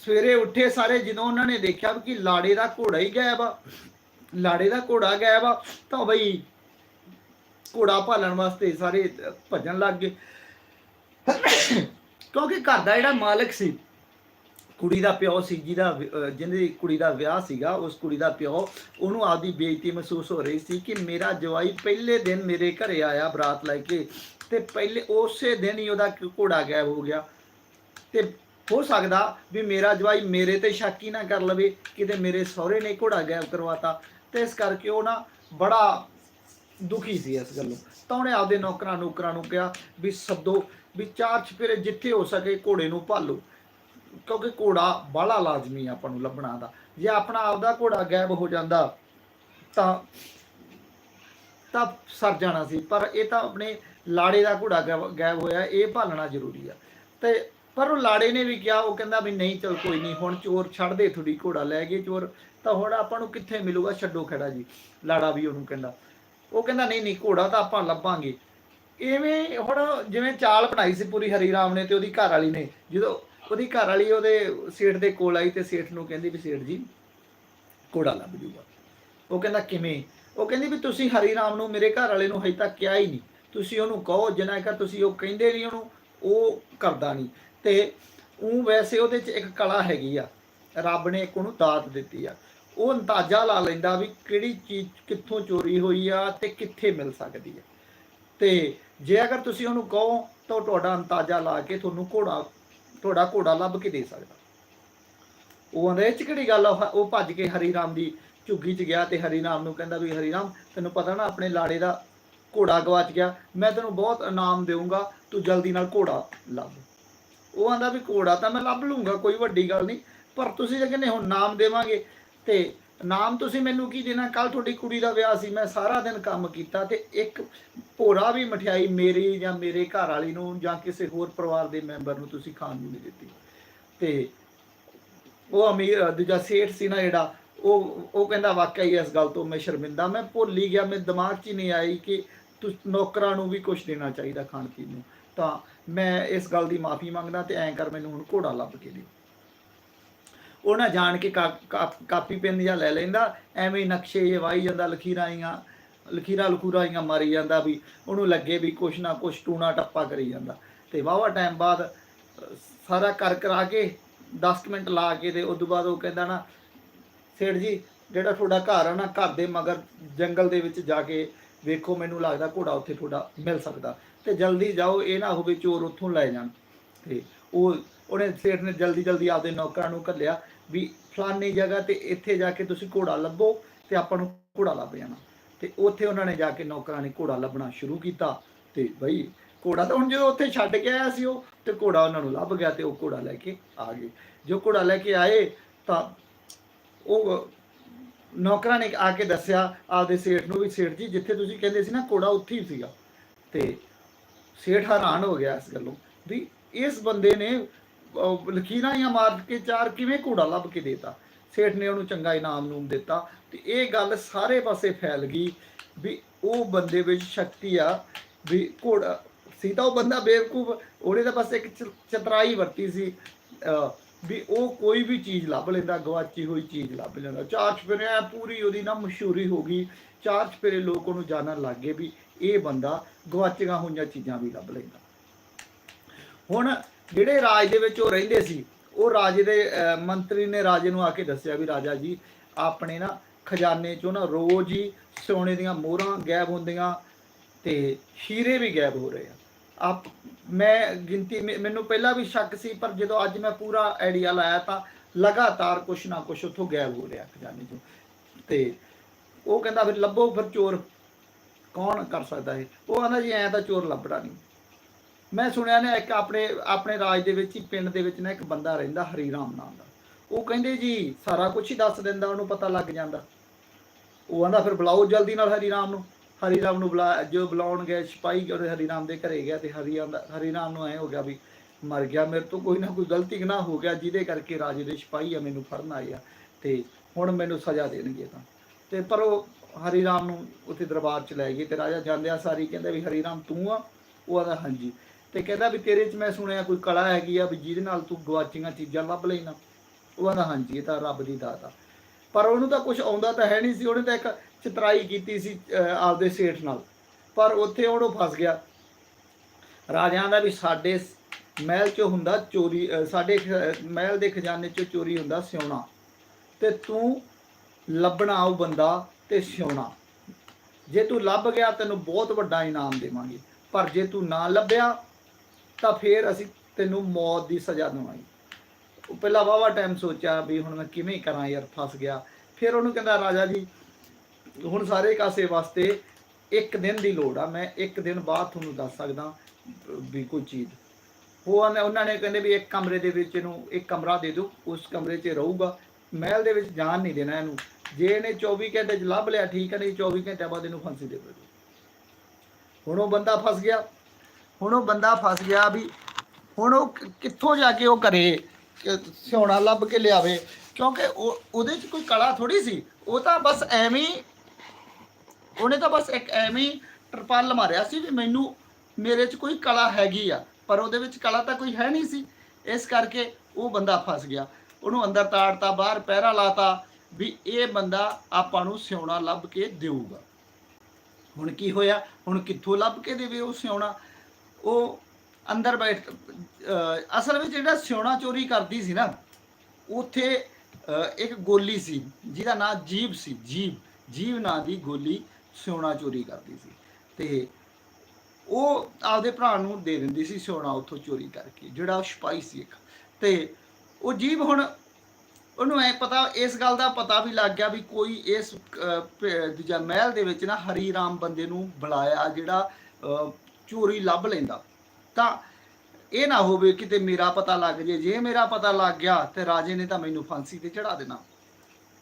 ਸਵੇਰੇ ਉੱਠੇ ਸਾਰੇ ਜਦੋਂ ਉਹਨਾਂ ਨੇ ਦੇਖਿਆ ਕਿ ਲਾੜੇ ਦਾ ਘੋੜਾ ਹੀ ਗਾਇਬ ਆ, ਲਾੜੇ ਦਾ ਘੋੜਾ ਗਾਇਬ ਆ, ਤਾਂ ਬਈ ਘੋੜਾ ਭਾਲਣ ਵਾਸਤੇ ਸਾਰੇ ਭੱਜਣ ਲੱਗ ਗਏ। ਕਿਉਂਕਿ ਘਰ ਦਾ ਜਿਹੜਾ ਮਾਲਕ ਸੀ, ਕੁੜੀ ਦਾ ਪਿਓ ਸੀ, ਜਿਹਦਾ ਵਿ- ਜਿਹਦੀ ਕੁੜੀ ਦਾ ਵਿਆਹ ਸੀਗਾ, ਉਸ ਕੁੜੀ ਦਾ ਪਿਓ, ਉਹਨੂੰ ਆਪਦੀ ਬੇਇੱਜ਼ਤੀ ਮਹਿਸੂਸ ਹੋ ਰਹੀ ਸੀ ਕਿ ਮੇਰਾ ਜਵਾਈ ਪਹਿਲੇ ਦਿਨ ਮੇਰੇ ਘਰੇ ਆਇਆ ਬਰਾਤ ਲੈ ਕੇ ਤੇ ਪਹਿਲੇ ਉਸੇ ਦਿਨ ਹੀ ਉਹਦਾ ਘੋੜਾ ਗਾਇਬ ਹੋ ਗਿਆ। ਤੇ ਹੋ ਸਕਦਾ ਵੀ ਮੇਰਾ ਜਵਾਈ ਮੇਰੇ ਤੇ ਸ਼ੱਕ ਹੀ ਨਾ ਕਰ ਲਵੇ, ਕਿਤੇ ਮੇਰੇ ਸਹੁਰੇ ਨੇ ਘੋੜਾ ਗਾਇਬ ਕਰਵਾਤਾ। ਤੇ ਇਸ ਕਰਕੇ ਉਹ ਨਾ ਬੜਾ ਦੁਖੀ ਸੀ ਇਸ ਗੱਲੋਂ ਤਾਂ ਉਹਨੇ ਆਪਦੇ ਨੌਕਰਾਂ ਨੌਕਰਾਂ ਨੂੰ ਕਿਹਾ ਵੀ ਸੱਦੋ, ਵੀ ਚਾਰ ਚਪੇਰੇ ਜਿੱਥੇ ਹੋ ਸਕੇ ਘੋੜੇ ਨੂੰ ਭਾਲੋ। ਕਿਉਂਕਿ ਘੋੜਾ ਬਾਹਲਾ ਲਾਜ਼ਮੀ ਆਪਾਂ ਨੂੰ ਲੱਭਣਾ ਦਾ। ਜੇ ਆਪਣਾ ਆਪਦਾ ਘੋੜਾ ਗਾਇਬ ਹੋ ਜਾਂਦਾ, ਤਾਂ ਤਾਂ ਸਰ ਜਾਣਾ ਸੀ। ਪਰ ਇਹ ਤਾਂ ਆਪਣੇ ਲਾੜੇ ਦਾ ਘੋੜਾ ਗਾਇਬ ਗਾਇਬ ਹੋਇਆ, ਇਹ ਭਾਲਣਾ ਜ਼ਰੂਰੀ ਆ। ਤੇ ਪਰ ਉਹ ਲਾੜੇ ਨੇ ਵੀ ਕਿਹਾ, ਉਹ ਕਹਿੰਦਾ ਵੀ ਨਹੀਂ, ਚਲ ਕੋਈ ਨਹੀਂ, ਹੁਣ ਚੋਰ ਛੱਡ ਦੇ ਥੋੜੀ ਘੋੜਾ ਲੈ ਗਏ ਚੋਰ। ਤਾਂ ਹੁਣ ਆਪਾਂ ਨੂੰ ਕਿੱਥੇ ਮਿਲੂਗਾ? ਛੱਡੋ ਖੜਾ ਜੀ। ਲਾੜਾ ਵੀ ਉਹਨੂੰ ਕਹਿੰਦਾ। ਉਹ ਕਹਿੰਦਾ, ਨਹੀਂ ਨਹੀਂ, ਘੋੜਾ ਤਾਂ ਆਪਾਂ ਲੱਭਾਂਗੇ। ਐਵੇਂ ਹੁਣ ਜਿਵੇਂ ਚਾਲ ਬਣਾਈ ਸੀ ਪੂਰੀ ਹਰੀ ਰਾਮ ਨੇ ਤੇ ਉਹਦੀ ਘਰ ਵਾਲੀ ਨੇ, ਜਦੋਂ ਉਹਦੀ ਘਰ ਵਾਲੀ ਉਹਦੇ ਸੇਠ ਦੇ ਕੋਲ ਆਈ ਤੇ ਸੇਠ ਨੂੰ ਕਹਿੰਦੀ ਵੀ, ਸੇਠ ਜੀ, ਘੋੜਾ ਲੱਭ ਜੂਗਾ। ਉਹ ਕਹਿੰਦਾ, ਕਿਵੇਂ? ਉਹ ਕਹਿੰਦੀ ਵੀ, ਤੁਸੀਂ ਹਰੀ ਰਾਮ ਨੂੰ ਮੇਰੇ ਘਰ ਵਾਲੇ ਨੂੰ ਹਜੇ ਤੱਕ ਕਿਹਾ ਹੀ ਨਹੀਂ। ਤੁਸੀਂ ਉਹਨੂੰ ਕਹੋ, ਜਿੰਨਾ ਕਰ ਤੁਸੀਂ, ਉਹ ਕਹਿੰਦੇ ਨਹੀਂ ਉਹਨੂੰ, ਉਹ ਕਰਦਾ ਨਹੀਂ। ਤੇ ਉਹ ਵੈਸੇ ਉਹਦੇ 'ਚ ਇੱਕ ਕਲਾ ਹੈਗੀ ਆ। ਰੱਬ ਨੇ ਇੱਕ ਉਹਨੂੰ ਦਾਤ ਦਿੱਤੀ ਆ। ਉਹ ਅੰਦਾਜ਼ਾ ਲਾ ਲੈਂਦਾ ਵੀ ਕਿਹੜੀ ਚੀਜ਼ ਕਿੱਥੋਂ ਚੋਰੀ ਹੋਈ ਆ ਤੇ ਕਿੱਥੇ ਮਿਲ ਸਕਦੀ ਹੈ ਤੇ ਜੇ ਅਗਰ ਤੁਸੀਂ ਉਹਨੂੰ ਕਹੋ ਤਾਂ ਉਹ ਤੁਹਾਡਾ ਅੰਦਾਜ਼ਾ ਲਾ ਕੇ ਤੁਹਾਨੂੰ ਘੋੜਾ, ਤੁਹਾਡਾ ਘੋੜਾ ਲੱਭ ਕੇ ਦੇ ਸਕਦਾ। ਉਹ ਆਂਦਾ, ਇਹ ਚ ਕਿਹੜੀ ਗੱਲ ਆ? ਉਹ- ਉਹ ਭੱਜ ਕੇ ਹਰੀ ਰਾਮ ਦੀ ਝੁੱਗੀ 'ਚ ਗਿਆ ਤੇ ਹਰੀ ਰਾਮ ਨੂੰ ਕਹਿੰਦਾ ਵੀ ਹਰੀ ਰਾਮ, ਤੈਨੂੰ ਪਤਾ ਨਾ ਆਪਣੇ ਲਾੜੇ ਦਾ ਘੋੜਾ ਗਵਾਚ ਗਿਆ, ਮੈਂ ਤੈਨੂੰ ਬਹੁਤ ਇਨਾਮ ਦੇਵਾਂਗਾ ਤੂੰ ਜਲਦੀ ਨਾਲ ਘੋੜਾ ਲੱਭ। ਉਹ ਆਂਦਾ ਵੀ ਘੋੜਾ ਤਾਂ ਮੈਂ ਲੱਭ ਲੂੰਗਾ ਕੋਈ ਵੱਡੀ ਗੱਲ ਨਹੀਂ, ਪਰ ਤੁਸੀਂ ਜੇ ਕਹਿੰਦੇ ਹੁਣ ਨਾਮ ਦੇਵਾਂਗੇ ਤੇ ਨਾਮ ਤੁਸੀਂ ਮੈਨੂੰ ਕੀ ਦੇਣਾ? ਕੱਲ ਤੁਹਾਡੀ ਕੁੜੀ ਦਾ ਵਿਆਹ ਸੀ, ਮੈਂ ਸਾਰਾ ਦਿਨ ਕੰਮ ਕੀਤਾ ਤੇ ਇੱਕ ਭੋਰਾ ਵੀ ਮਠਿਆਈ ਮੇਰੀ ਜਾਂ ਮੇਰੇ ਘਰ ਵਾਲੀ ਨੂੰ ਜਾਂ ਕਿਸੇ ਹੋਰ ਪਰਿਵਾਰ ਦੇ ਮੈਂਬਰ ਨੂੰ ਤੁਸੀਂ ਖਾਣ ਨੂੰ ਨਹੀਂ ਦਿੱਤੀ। ਤੇ ਉਹ ਅਮੀਰ, ਦੂਜਾ ਸੇਠ ਸੀ ਨਾ ਜਿਹੜਾ, ਉਹ ਉਹ ਕਹਿੰਦਾ ਵਾਕਿਆ ਹੀ ਇਸ ਗੱਲ ਤੋਂ ਮੈਂ ਸ਼ਰਮਿੰਦਾ। ਮੈਂ ਭੁੱਲ ਹੀ ਗਿਆ ਮੇਰੇ ਦਿਮਾਗ 'ਚ ਹੀ ਨਹੀਂ ਆਈ ਕਿ ਤੁ ਨੌਕਰਾਂ ਨੂੰ ਵੀ ਕੁਝ ਦੇਣਾ ਚਾਹੀਦਾ ਖਾਣ ਪੀਣ ਨੂੰ। ਤਾਂ ਮੈਂ ਇਸ ਗੱਲ ਦੀ ਮਾਫੀ ਮੰਗਦਾ ਤੇ ਐਂ ਕਰ ਮੈਨੂੰ ਹੁਣ ਘੋੜਾ ਲੱਭ ਕੇ ਦਿਓ ਉਹ ਨਾ ਜਾਣ ਕੇ ਕਾ- ਕਾ- ਕਾਪੀ ਪੈਨ ਜਾਂ ਲੈ ਲੈਂਦਾ, ਐਵੇਂ ਨਕਸ਼ੇ ਜੇ ਵਾਈ ਜਾਂਦਾ ਲਖੀਰਾਂ ਆਈਆਂ ਲਖੀਰਾਂ ਲਖੂਰਾਂ ਆਈਆਂ ਮਾਰੀ ਜਾਂਦਾ ਵੀ ਉਹਨੂੰ ਲੱਗੇ ਵੀ ਕੁਛ ਨਾ ਕੁਛ ਟੂਣਾ ਟੱਪਾ ਕਰੀ ਜਾਂਦਾ। ਤੇ ਵਾਵਾ ਟਾਈਮ ਬਾਅਦ, ਸਾਰਾ ਕਰ ਕਰਾ ਕੇ 10 ਮਿੰਟ ਲਾ ਕੇ ਤੇ ਉਸ ਤੋਂ ਬਾਅਦ ਉਹ ਕਹਿੰਦਾ ਨਾ, ਸੇਠ ਜੀ, ਜਿਹੜਾ ਤੁਹਾਡਾ ਘਰ ਆ ਨਾ, ਘਰ ਦੇ ਮਗਰ ਜੰਗਲ ਦੇ ਵਿੱਚ ਜਾ ਕੇ ਵੇਖੋ, ਮੈਨੂੰ ਲੱਗਦਾ ਘੋੜਾ ਉੱਥੇ ਤੁਹਾਡਾ ਮਿਲ ਸਕਦਾ। ਤੇ ਜਲਦੀ ਜਾਓ, ਇਹ ਨਾ ਹੋਵੇ ਚੋਰ ਉੱਥੋਂ ਲੈ ਜਾਣ। ਤੇ ਉਹ ਉਹਨੇ ਸੇਠ ਨੇ ਜਲਦੀ ਜਲਦੀ ਆਪਦੇ ਨੌਕਰਾਂ ਨੂੰ ਘੱਲਿਆ। ਵੀ ਫਲਾਨੀ ਜਗ੍ਹਾ ਤੇ ਇੱਥੇ ਜਾ ਕੇ ਤੁਸੀਂ ਘੋੜਾ ਲੱਭੋ ਤੇ ਆਪਾਂ ਨੂੰ ਘੋੜਾ ਲੱਭ ਜਾਣਾ। ਤੇ ਉੱਥੇ ਉਹਨਾਂ ਨੇ ਜਾ ਕੇ ਨੌਕਰਾਂ ਨੇ ਘੋੜਾ ਲੱਭਣਾ ਸ਼ੁਰੂ ਕੀਤਾ ਤੇ ਬਈ ਘੋੜਾ ਤਾਂ ਹੁਣ ਜਦੋਂ ਉੱਥੇ ਛੱਡ ਕੇ ਆਇਆ ਸੀ ਉਹ, ਤੇ ਘੋੜਾ ਉਹਨਾਂ ਨੂੰ ਲੱਭ ਗਿਆ ਤੇ ਉਹ ਘੋੜਾ ਲੈ ਕੇ ਆ ਗਏ। ਜੋ ਘੋੜਾ ਲੈ ਕੇ ਆਏ ਤਾਂ ਉਹ ਨੌਕਰਾਂ ਨੇ ਆ ਕੇ ਦੱਸਿਆ ਆਪਦੇ ਸੇਠ ਨੂੰ ਵੀ, ਸੇਠ ਜੀ ਜਿੱਥੇ ਤੁਸੀਂ ਕਹਿੰਦੇ ਸੀ ਨਾ ਘੋੜਾ ਉੱਥੇ ਹੀ ਸੀਗਾ। ਤੇ ਸੇਠ ਹੈਰਾਨ ਹੋ ਗਿਆ ਇਸ ਗੱਲੋਂ ਵੀ ਇਸ ਬੰਦੇ ਨੇ ਲਕੀਰਾਂ ਜਾਂ ਮਾਰ ਕੇ ਚਾਰ ਕਿਵੇਂ ਘੋੜਾ ਲੱਭ ਕੇ ਦੇਤਾ? ਸੇਠ ਨੇ ਉਹਨੂੰ ਚੰਗਾ ਇਨਾਮ ਨੂਮ ਦਿੱਤਾ ਤੇ ਇਹ ਗੱਲ ਸਾਰੇ ਪਾਸੇ ਫੈਲ ਗਈ ਵੀ ਉਹ ਬੰਦੇ ਵਿੱਚ ਸ਼ਕਤੀ ਆ ਵੀ ਘੋੜਾ, ਸੀ ਤਾਂ ਉਹ ਬੰਦਾ ਬੇਵਕੂਫ, ਉਹਨੇ ਤਾਂ ਬਸ ਇੱਕ ਚਤਰਾਈ ਵਰਤੀ ਸੀ ਵੀ ਉਹ ਕੋਈ ਵੀ ਚੀਜ਼ ਲੱਭ ਲੈਂਦਾ, ਗਵਾਚੀ ਹੋਈ ਚੀਜ਼ ਲੱਭ ਲੈਂਦਾ। ਚਾਰ ਚਪੇਰੇ ਪੂਰੀ ਉਹਦੀ ਨਾ ਮਸ਼ਹੂਰੀ ਹੋ ਗਈ, ਚਾਰ ਚਪੇਰੇ ਲੋਕ ਉਹਨੂੰ ਜਾਣਨ ਲੱਗ ਗਏ ਵੀ ਇਹ ਬੰਦਾ ਗਵਾਚੀਆਂ ਹੋਈਆਂ ਚੀਜ਼ਾਂ ਵੀ ਲੱਭ ਲੈਂਦਾ। ਹੁਣ ਜਿਹੜੇ ਰਾਜ ਦੇ ਵਿੱਚ ਉਹ ਰਹਿੰਦੇ ਸੀ, ਉਹ ਰਾਜੇ ਦੇ ਮੰਤਰੀ ਨੇ ਰਾਜੇ ਨੂੰ ਆ ਕੇ ਦੱਸਿਆ ਵੀ ਰਾਜਾ ਜੀ, ਆਪਣੇ ਨਾ ਖਜ਼ਾਨੇ ਚੋਂ ਨਾ ਰੋਜ਼ ਹੀ ਸੋਨੇ ਦੀਆਂ ਮੋਹਰਾਂ ਗਾਇਬ ਹੁੰਦੀਆਂ ਤੇ ਹੀਰੇ ਵੀ ਗਾਇਬ ਹੋ ਰਹੇ ਆ। ਆਪ, ਮੈਂ ਗਿਣਤੀ, ਮੈ- ਮੈਨੂੰ ਪਹਿਲਾਂ ਵੀ ਸ਼ੱਕ ਸੀ, ਪਰ ਜਦੋਂ ਅੱਜ ਮੈਂ ਪੂਰਾ ਆਈਡੀਆ ਲਾਇਆ ਤਾਂ ਲਗਾਤਾਰ ਕੁਛ ਨਾ ਕੁਛ ਉੱਥੋਂ ਗਾਇਬ ਹੋ ਰਿਹਾ ਖਜ਼ਾਨੇ ਚੋਂ। ਤੇ ਉਹ ਕਹਿੰਦਾ ਫਿਰ ਲੱਭੋ ਫਿਰ ਚੋਰ, ਕੌਣ ਕਰ ਸਕਦਾ ਹੈ ਉਹ ਕਹਿੰਦਾ ਜੀ, ਐਂ ਤਾਂ ਚੋਰ ਲੱਭਣਾ ਨਹੀਂ। ਮੈਂ ਸੁਣਿਆ ਨੇ ਇੱਕ ਆਪਣੇ ਆਪਣੇ ਰਾਜ ਦੇ ਵਿੱਚ ਹੀ ਪਿੰਡ ਦੇ ਵਿੱਚ ਨਾ ਇੱਕ ਬੰਦਾ ਰਹਿੰਦਾ ਹਰੀ ਰਾਮ ਨਾਮ ਦਾ। ਉਹ ਕਹਿੰਦੇ ਜੀ ਸਾਰਾ ਕੁਝ ਹੀ ਦੱਸ ਦਿੰਦਾ, ਉਹਨੂੰ ਪਤਾ ਲੱਗ ਜਾਂਦਾ। ਉਹ ਕਹਿੰਦਾ ਫਿਰ ਬੁਲਾਓ ਜਲਦੀ ਨਾਲ ਹਰੀ ਰਾਮ ਨੂੰ। ਹਰੀ ਰਾਮ ਨੂੰ ਬੁਲਾ, ਜੋ ਬੁਲਾਉਣ ਗਏ, ਸਿਪਾਹੀ ਉਹਦੇ ਹਰੀ ਰਾਮ ਦੇ ਘਰੇ ਗਿਆ ਤੇ ਹਰੀ ਰਾਮ ਦਾ ਹਰੀ ਰਾਮ ਨੂੰ ਐ ਹੋ ਗਿਆ ਵੀ ਮਰ ਗਿਆ, ਮੇਰੇ ਤੋਂ ਕੋਈ ਨਾ ਕੋਈ ਗਲਤੀ ਨਾ ਹੋ ਗਿਆ, ਜਿਹਦੇ ਕਰਕੇ ਰਾਜੇ ਦੇ ਸਿਪਾਹੀ ਆ, ਮੈਨੂੰ ਫੜਨ ਆਏ ਆ ਤੇ ਹੁਣ ਮੈਨੂੰ ਸਜ਼ਾ ਦੇਣਗੇ ਤਾਂ। ਤੇ ਪਰ ਉਹ ਹਰੀ ਰਾਮ ਨੂੰ ਉੱਥੇ ਦਰਬਾਰ ਚ ਲੈ ਗਏ ਤੇ ਰਾਜਾ ਜਾਂਦਿਆਂ ਸਾਰੀ ਕਹਿੰਦਾ ਵੀ ਹਰੀ ਰਾਮ ਤੂੰ ਆ? ਉਹ ਆਦਾ, ਹਾਂਜੀ। ਤੇ ਕਹਿੰਦਾ ਵੀ ਤੇਰੇ 'ਚ ਮੈਂ ਸੁਣਿਆ ਕੋਈ ਕਲਾ ਹੈਗੀ ਆ ਵੀ ਜਿਹਦੇ ਨਾਲ ਤੂੰ ਗਵਾਚੀਆਂ ਚੀਜ਼ਾਂ ਲੱਭ ਲੈਣਾ। ਉਹ ਆਦਾ ਹਾਂਜੀ, ਇਹ ਤਾਂ ਰੱਬ ਦੀ ਦਾਤ ਆ। ਪਰ ਉਹਨੂੰ ਤਾਂ ਕੁਝ ਆਉਂਦਾ ਤਾਂ ਹੈ ਨਹੀਂ ਸੀ। ਉਹਨੇ ਤਾਂ ਇੱਕ ਚਤਰਾਈ ਕੀਤੀ ਸੀ ਆਪਦੇ ਸੇਠ ਨਾਲ। ਪਰ ਉੱਥੇ ਉਹਨੂੰ ਫਸ ਗਿਆ। ਰਾਜਿਆਂ ਦਾ ਵੀ ਸਾਡੇ ਮਹਿਲ 'ਚ ਹੁੰਦਾ ਚੋਰੀ ਸਾਡੇ ਖ- ਮਹਿਲ ਦੇ ਖਜ਼ਾਨੇ 'ਚ ਚੋਰੀ ਹੁੰਦਾ ਸਿਉਣਾ। ਤੇ ਤੂੰ ਲੱਭਣਾ ਉਹ ਬੰਦਾ ਤੇ ਸਿਉਣਾ। ਜੇ ਤੂੰ ਲੱਭ ਗਿਆ, ਤੈਨੂੰ ਬਹੁਤ ਵੱਡਾ ਇਨਾਮ ਦੇਵਾਂਗੇ। ਪਰ ਜੇ ਤੂੰ ਨਾ ਲੱਭਿਆ ਤਾਂ ਫੇਰ ਅਸੀਂ ਤੈਨੂੰ ਮੌਤ ਦੀ ਸਜ਼ਾ ਦੇਵਾਂਗੇ। ਉਹ ਪਹਿਲਾਂ ਵਾਵਾ ਟਾਈਮ ਸੋਚਿਆ ਵੀ ਹੁਣ ਮੈਂ ਕਿਵੇਂ ਕਰਾਂ ਯਾਰ, ਫਸ ਗਿਆ। ਫਿਰ ਉਹਨੂੰ ਕਹਿੰਦਾ, ਰਾਜਾ ਜੀ, ਹੁਣ ਸਾਰੇ ਕਾਸੇ ਵਾਸਤੇ ਇੱਕ ਦਿਨ ਦੀ ਲੋੜ ਆ। ਮੈਂ ਇੱਕ ਦਿਨ ਬਾਅਦ ਤੁਹਾਨੂੰ ਦੱਸ ਸਕਦਾ ਵੀ ਕੋਈ ਚੀਜ਼। ਉਹ ਉਹਨਾਂ ਨੇ ਕਹਿੰਦੇ ਵੀ ਇੱਕ ਕਮਰੇ ਦੇ ਵਿੱਚ ਇਹਨੂੰ ਇੱਕ ਕਮਰਾ ਦੇ ਦਿਓ। ਉਸ ਕਮਰੇ 'ਚ ਰਹੂਗਾ। ਮਹਿਲ ਦੇ ਵਿੱਚ ਜਾਣ ਨਹੀਂ ਦੇਣਾ ਇਹਨੂੰ। ਜੇ ਇਹਨੇ 24 ਘੰਟੇ 'ਚ ਲੱਭ ਲਿਆ, ਠੀਕ ਹੈ, ਨਹੀਂ 24 ਘੰਟੇ ਬਾਅਦ ਇਹਨੂੰ ਫਾਂਸੀ ਦੇ ਦਿਓ। ਹੁਣ ਉਹ ਬੰਦਾ ਫਸ ਗਿਆ। ਹੁਣ ਉਹ ਬੰਦਾ ਫਸ ਗਿਆ ਵੀ ਹੁਣ ਉਹ ਕਿੱਥੋਂ ਜਾ ਕੇ ਉਹ ਕਰੇ ਸਿਉਣਾ ਲੱਭ ਕੇ ਲਿਆਵੇ? ਕਿਉਂਕਿ ਉਹ ਉਹਦੇ 'ਚ ਕੋਈ ਕਲਾ ਥੋੜੀ ਸੀ। ਉਹ ਤਾਂ ਬਸ ਐਵੇਂ ਹੀ ਉਹਨੇ ਤਾਂ ਬਸ ਇੱਕ ਐਵੇਂ ਹੀ ਟਰਪਲ ਮਾਰਿਆ ਸੀ ਵੀ ਮੈਨੂੰ ਮੇਰੇ 'ਚ ਕੋਈ ਕਲਾ ਹੈਗੀ ਆ, ਪਰ ਉਹਦੇ ਵਿੱਚ ਕਲਾ ਤਾਂ ਕੋਈ ਹੈ ਨਹੀਂ ਸੀ। ਇਸ ਕਰਕੇ ਉਹ ਬੰਦਾ ਫਸ ਗਿਆ। ਉਹਨੂੰ ਅੰਦਰ ਤਾੜਤਾ, ਬਾਹਰ ਪਹਿਰਾ ਲਾਤਾ ਵੀ ਇਹ ਬੰਦਾ ਆਪਾਂ ਨੂੰ ਸਿਉਣਾ ਲੱਭ ਕੇ ਦੇਊਗਾ। ਹੁਣ ਕੀ ਹੋਇਆ? ਹੁਣ ਕਿੱਥੋਂ ਲੱਭ ਕੇ ਦੇਵੇ ਉਹ ਸਿਉਣਾ? ਉਹ ਅੰਦਰ ਬੈਠ ਅਸਲ ਵਿੱਚ ਜਿਹੜਾ ਸਿਉਣਾ ਚੋਰੀ ਕਰਦੀ ਸੀ ਨਾ, ਉੱਥੇ ਇੱਕ ਗੋਲੀ ਸੀ, ਜਿਹਦਾ ਨਾਮ ਜੀਬ ਸੀ ਜੀਬ ਜੀਵ ਨਾਂ ਦੀ ਗੋਲੀ ਸਿਉਣਾ ਚੋਰੀ ਕਰਦੀ ਸੀ। ਤੇ ਉਹ ਆਪਦੇ ਭਰਾ ਨੂੰ ਦੇ ਦਿੰਦੀ ਸੀ ਸਿਉਣਾ ਉੱਥੋਂ ਚੋਰੀ ਕਰਕੇ, ਜਿਹੜਾ ਉਹ ਸੀ ਇੱਕ। ਤੇ ਉਹ ਜੀਬ ਹੁਣ, ਉਹਨੂੰ ਐ ਪਤਾ, ਇਸ ਗੱਲ ਦਾ ਪਤਾ ਵੀ ਲੱਗ ਗਿਆ ਵੀ ਕੋਈ ਇਸ ਦੂਜਾ ਮਹਿਲ ਦੇ ਵਿੱਚ ਨਾ ਹਰੀ ਰਾਮ ਬੰਦੇ ਨੂੰ ਬੁਲਾਇਆ, ਜਿਹੜਾ ਅਹ, ਚੋਰੀ ਲੱਭ ਲੈਂਦਾ। ਤਾਂ ਇਹ ਨਾ ਹੋਵੇ ਕਿਤੇ ਮੇਰਾ ਪਤਾ ਲੱਗ ਜੇ। ਜੇ ਮੇਰਾ ਪਤਾ ਲੱਗ ਗਿਆ ਤੇ ਰਾਜੇ ਨੇ ਤਾਂ ਮੈਨੂੰ ਫਾਂਸੀ ਤੇ ਚੜਾ ਦੇਣਾ।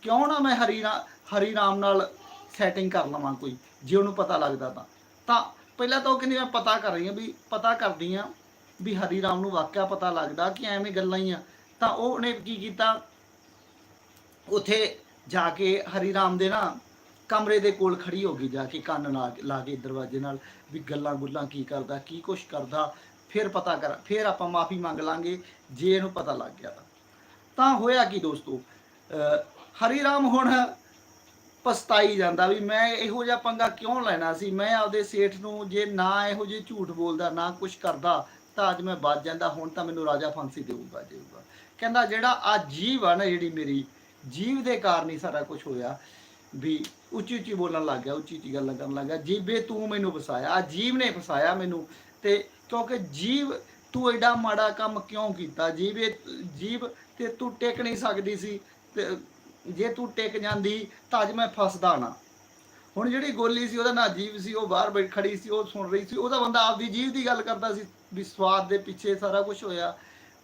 ਕਿਉਂ ਨਾ ਮੈਂ ਹਰੀ ਰਾ- ਹਰੀ ਰਾਮ ਨਾਲ ਸੈਟਿੰਗ ਕਰ ਲਵਾਂ ਕੋਈ ਜੇ ਉਹਨੂੰ ਪਤਾ ਲੱਗਦਾ ਤਾਂ। ਤਾਂ ਪਹਿਲਾਂ ਤਾਂ ਉਹ ਕਹਿੰਦੀ ਮੈਂ ਪਤਾ ਕਰ ਰਹੀ ਹਾਂ ਵੀ ਪਤਾ ਕਰਦੀ ਆ ਵੀ ਹਰੀ ਰਾਮ ਨੂੰ ਵਾਕਿਆ ਪਤਾ ਲੱਗਦਾ ਕਿ ਐਵੇਂ ਗੱਲਾਂ ਹੀ ਆ। ਤਾਂ ਉਹਨੇ ਕੀ ਕੀਤਾ? ਉੱਥੇ ਜਾ ਕੇ ਹਰੀ ਰਾਮ ਦੇ ਨਾ ਕਮਰੇ ਦੇ ਕੋਲ ਖੜੀ ਹੋ ਗਈ ਜਾ ਕੇ ਕੰਨ ਲਾ ਲਾ ਕੇ ਦਰਵਾਜ਼ੇ ਨਾਲ ਵੀ ਗੱਲਾਂ ਗੁੱਲਾਂ ਕੀ ਕਰਦਾ, ਕੀ ਕੁਛ ਕਰਦਾ, ਫਿਰ ਪਤਾ ਕਰ, ਫਿਰ ਆਪਾਂ ਮਾਫੀ ਮੰਗ ਲਾਂਗੇ, ਜੇ ਇਹਨੂੰ ਪਤਾ ਲੱਗ ਗਿਆ ਤਾਂ। ਤਾਂ ਹੋਇਆ ਕੀ ਦੋਸਤੋ ਹਰੀ ਰਾਮ ਹੁਣ ਪਛਤਾਈ ਜਾਂਦਾ ਵੀ ਮੈਂ ਇਹੋ ਜਿਹਾ ਪੰਗਾ ਕਿਉਂ ਲੈਣਾ ਸੀ? ਮੈਂ ਆਪਦੇ ਸੇਠ ਨੂੰ ਜੇ ਨਾ ਇਹੋ ਜਿਹੇ ਝੂਠ ਬੋਲਦਾ, ਨਾ ਕੁਝ ਕਰਦਾ, ਤਾਂ ਅੱਜ ਮੈਂ ਬਚ ਜਾਂਦਾ, ਹੁਣ ਤਾਂ ਮੈਨੂੰ ਰਾਜਾ ਫਾਂਸੀ ਦੇਊਗਾ ਦੇਊਗਾ। ਕਹਿੰਦਾ ਜਿਹੜਾ ਆ ਜੀਵ ਆ ਨਾ ਜਿਹੜੀ ਮੇਰੀ, ਜੀਵ ਦੇ ਕਾਰਨ ਹੀ ਸਾਰਾ ਕੁਝ ਹੋਇਆ। ਵੀ ਉੱਚੀ ਉੱਚੀ ਬੋਲਣ ਲੱਗ ਗਿਆ, ਉੱਚੀ ਉੱਚੀ ਗੱਲਾਂ ਕਰਨ ਲੱਗ ਗਿਆ। ਜੀਬੇ ਤੂੰ ਮੈਨੂੰ ਫਸਾਇਆ। ਆ ਨੇ ਫਸਾਇਆ ਮੈਨੂੰ। ਤੇ ਕਿਉਂਕਿ ਜੀਵ ਤੂੰ ਐਡਾ ਮਾੜਾ ਕੰਮ ਕਿਉਂ ਕੀਤਾ? ਜੀਵੇ ਜੀਵ ਤੇ ਤੂੰ ਟਿਕ ਨਹੀਂ ਸਕਦੀ ਸੀ। ਤੇ ਜੇ ਤੂੰ ਟਿਕ ਜਾਂਦੀ ਤਾਂ ਅੱਜ ਮੈਂ ਫਸਦਾ ਨਾ। ਹੁਣ ਜਿਹੜੀ ਗੋਲੀ ਸੀ, ਉਹਦਾ ਨਾਂ ਜੀਵ ਸੀ, ਉਹ ਬਾਹਰ ਬੈਠ ਖੜੀ ਸੀ, ਉਹ ਸੁਣ ਰਹੀ ਸੀ। ਉਹਦਾ ਬੰਦਾ ਆਪਦੀ ਜੀਵ ਦੀ ਗੱਲ ਕਰਦਾ ਸੀ ਵੀ ਸਵਾਦ ਦੇ ਪਿੱਛੇ ਸਾਰਾ ਕੁਝ ਹੋਇਆ।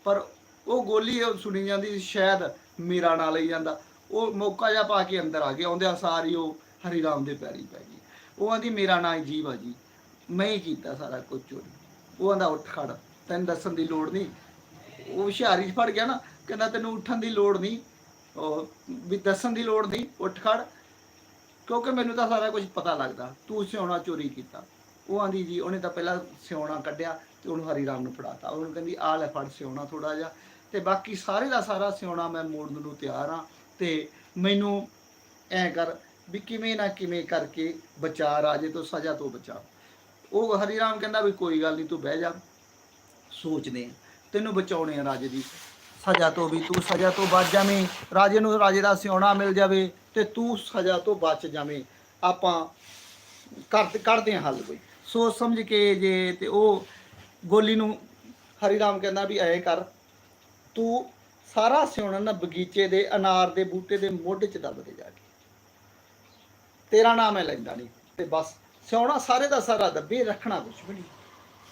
ਪਰ ਉਹ ਗੋਲੀ ਸੁਣੀ ਜਾਂਦੀ ਸੀ, ਸ਼ਾਇਦ ਮੇਰਾ ਨਾਂ ਲਈ ਜਾਂਦਾ। ਉਹ ਮੌਕਾ ਜਿਹਾ ਪਾ ਕੇ ਅੰਦਰ ਆ ਗਿਆ ਆਉਂਦਿਆਂ ਹੀ ਉਹ ਹਰੀ ਰਾਮ ਦੇ ਪੈਰੀ ਪੈ ਗਈ। ਉਹ ਆਂਦੀ ਮੇਰਾ ਨਾਂ ਜੀਵ ਆ ਜੀ। ਮੈਂ ਹੀ ਕੀਤਾ ਸਾਰਾ ਕੁਝ ਚੋਰੀ। ਉਹ ਆਂਦਾ ਉੱਠ ਖੜ, ਤੈਨੂੰ ਦੱਸਣ ਦੀ ਲੋੜ ਨਹੀਂ। ਉਹ ਹੁਸ਼ਿਆਰੀ 'ਚ ਫੜ ਗਿਆ ਨਾ, ਕਹਿੰਦਾ, ਤੈਨੂੰ ਉੱਠਣ ਦੀ ਲੋੜ ਨਹੀਂ। ਉਹ ਵੀ ਦੱਸਣ ਦੀ ਲੋੜ ਨਹੀਂ, ਉੱਠ ਖੜ। ਕਿਉਂਕਿ ਮੈਨੂੰ ਤਾਂ ਸਾਰਾ ਕੁਝ ਪਤਾ ਲੱਗਦਾ, ਤੂੰ ਸਿਉਣਾ ਚੋਰੀ ਕੀਤਾ। ਉਹ ਆਂਦੀ ਜੀ, ਉਹਨੇ ਤਾਂ ਪਹਿਲਾਂ ਸਿਉਣਾ ਕੱਢਿਆ ਤੇ ਉਹਨੂੰ ਹਰੀ ਰਾਮ ਨੂੰ ਫੜਾਤਾ। ਉਹਨੂੰ ਕਹਿੰਦੀ, ਆ ਲੈ ਫੜ ਸਿਉਣਾ ਥੋੜਾ ਜਿਹਾ ਤੇ ਬਾਕੀ ਸਾਰੇ ਦਾ ਸਾਰਾ ਸਿਉਣਾ ਮੈਂ ਮੋੜਨ ਨੂੰ ਤਿਆਰ ਹਾਂ ਤੇ ਮੈਨੂੰ ਐ ਕਰ ਵੀ ਕਿਵੇਂ ਨਾ ਕਿਵੇਂ ਕਰਕੇ ਬਚਾ, ਰਾਜੇ ਤੋਂ ਸਜ਼ਾ ਤੋਂ ਬਚਾ। ਉਹ ਹਰੀ ਰਾਮ ਕਹਿੰਦਾ ਵੀ ਕੋਈ ਗੱਲ ਨਹੀਂ ਤੂੰ ਬਹਿ ਜਾ, ਸੋਚਦੇ ਆ ਤੈਨੂੰ ਬਚਾਉਣੇ ਆ ਰਾਜੇ ਦੀ ਸਜ਼ਾ ਤੋਂ ਵੀ, ਤੂੰ ਸਜ਼ਾ ਤੋਂ ਬਚ ਜਾਵੇਂ। ਰਾਜੇ ਨੂੰ, ਰਾਜੇ ਦਾ ਸਿਉਣਾ ਮਿਲ ਜਾਵੇ ਤੇ ਤੂੰ ਸਜ਼ਾ ਤੋਂ ਬਚ ਜਾਵੇਂ। ਆਪਾਂ ਕਰ ਕੱਢਦੇ ਹਾਂ ਹੱਲ ਕੋਈ। ਸੋਚ ਸਮਝ ਕੇ ਜੇ ਤੇ ਉਹ ਗੋਲੀ ਨੂੰ ਹਰੀ ਰਾਮ ਕਹਿੰਦਾ ਵੀ ਐ ਕਰ, ਤੂੰ ਸਾਰਾ ਸਿਉਣਾ ਨਾ ਬਗੀਚੇ ਦੇ, ਅਨਾਰ ਦੇ, ਬੂਟੇ ਦੇ ਮੋਢੇ 'ਚ ਦੱਬਦੇ ਜਾ ਕੇ। ਤੇਰਾ ਨਾਮ ਹੈ ਲੈਂਦਾ ਨਹੀਂ ਤੇ ਬਸ ਸਿਉਣਾ ਸਾਰੇ ਦਾ ਸਾਰਾ ਦੱਬੇ, ਰੱਖਣਾ ਕੁਝ ਵੀ ਨਹੀਂ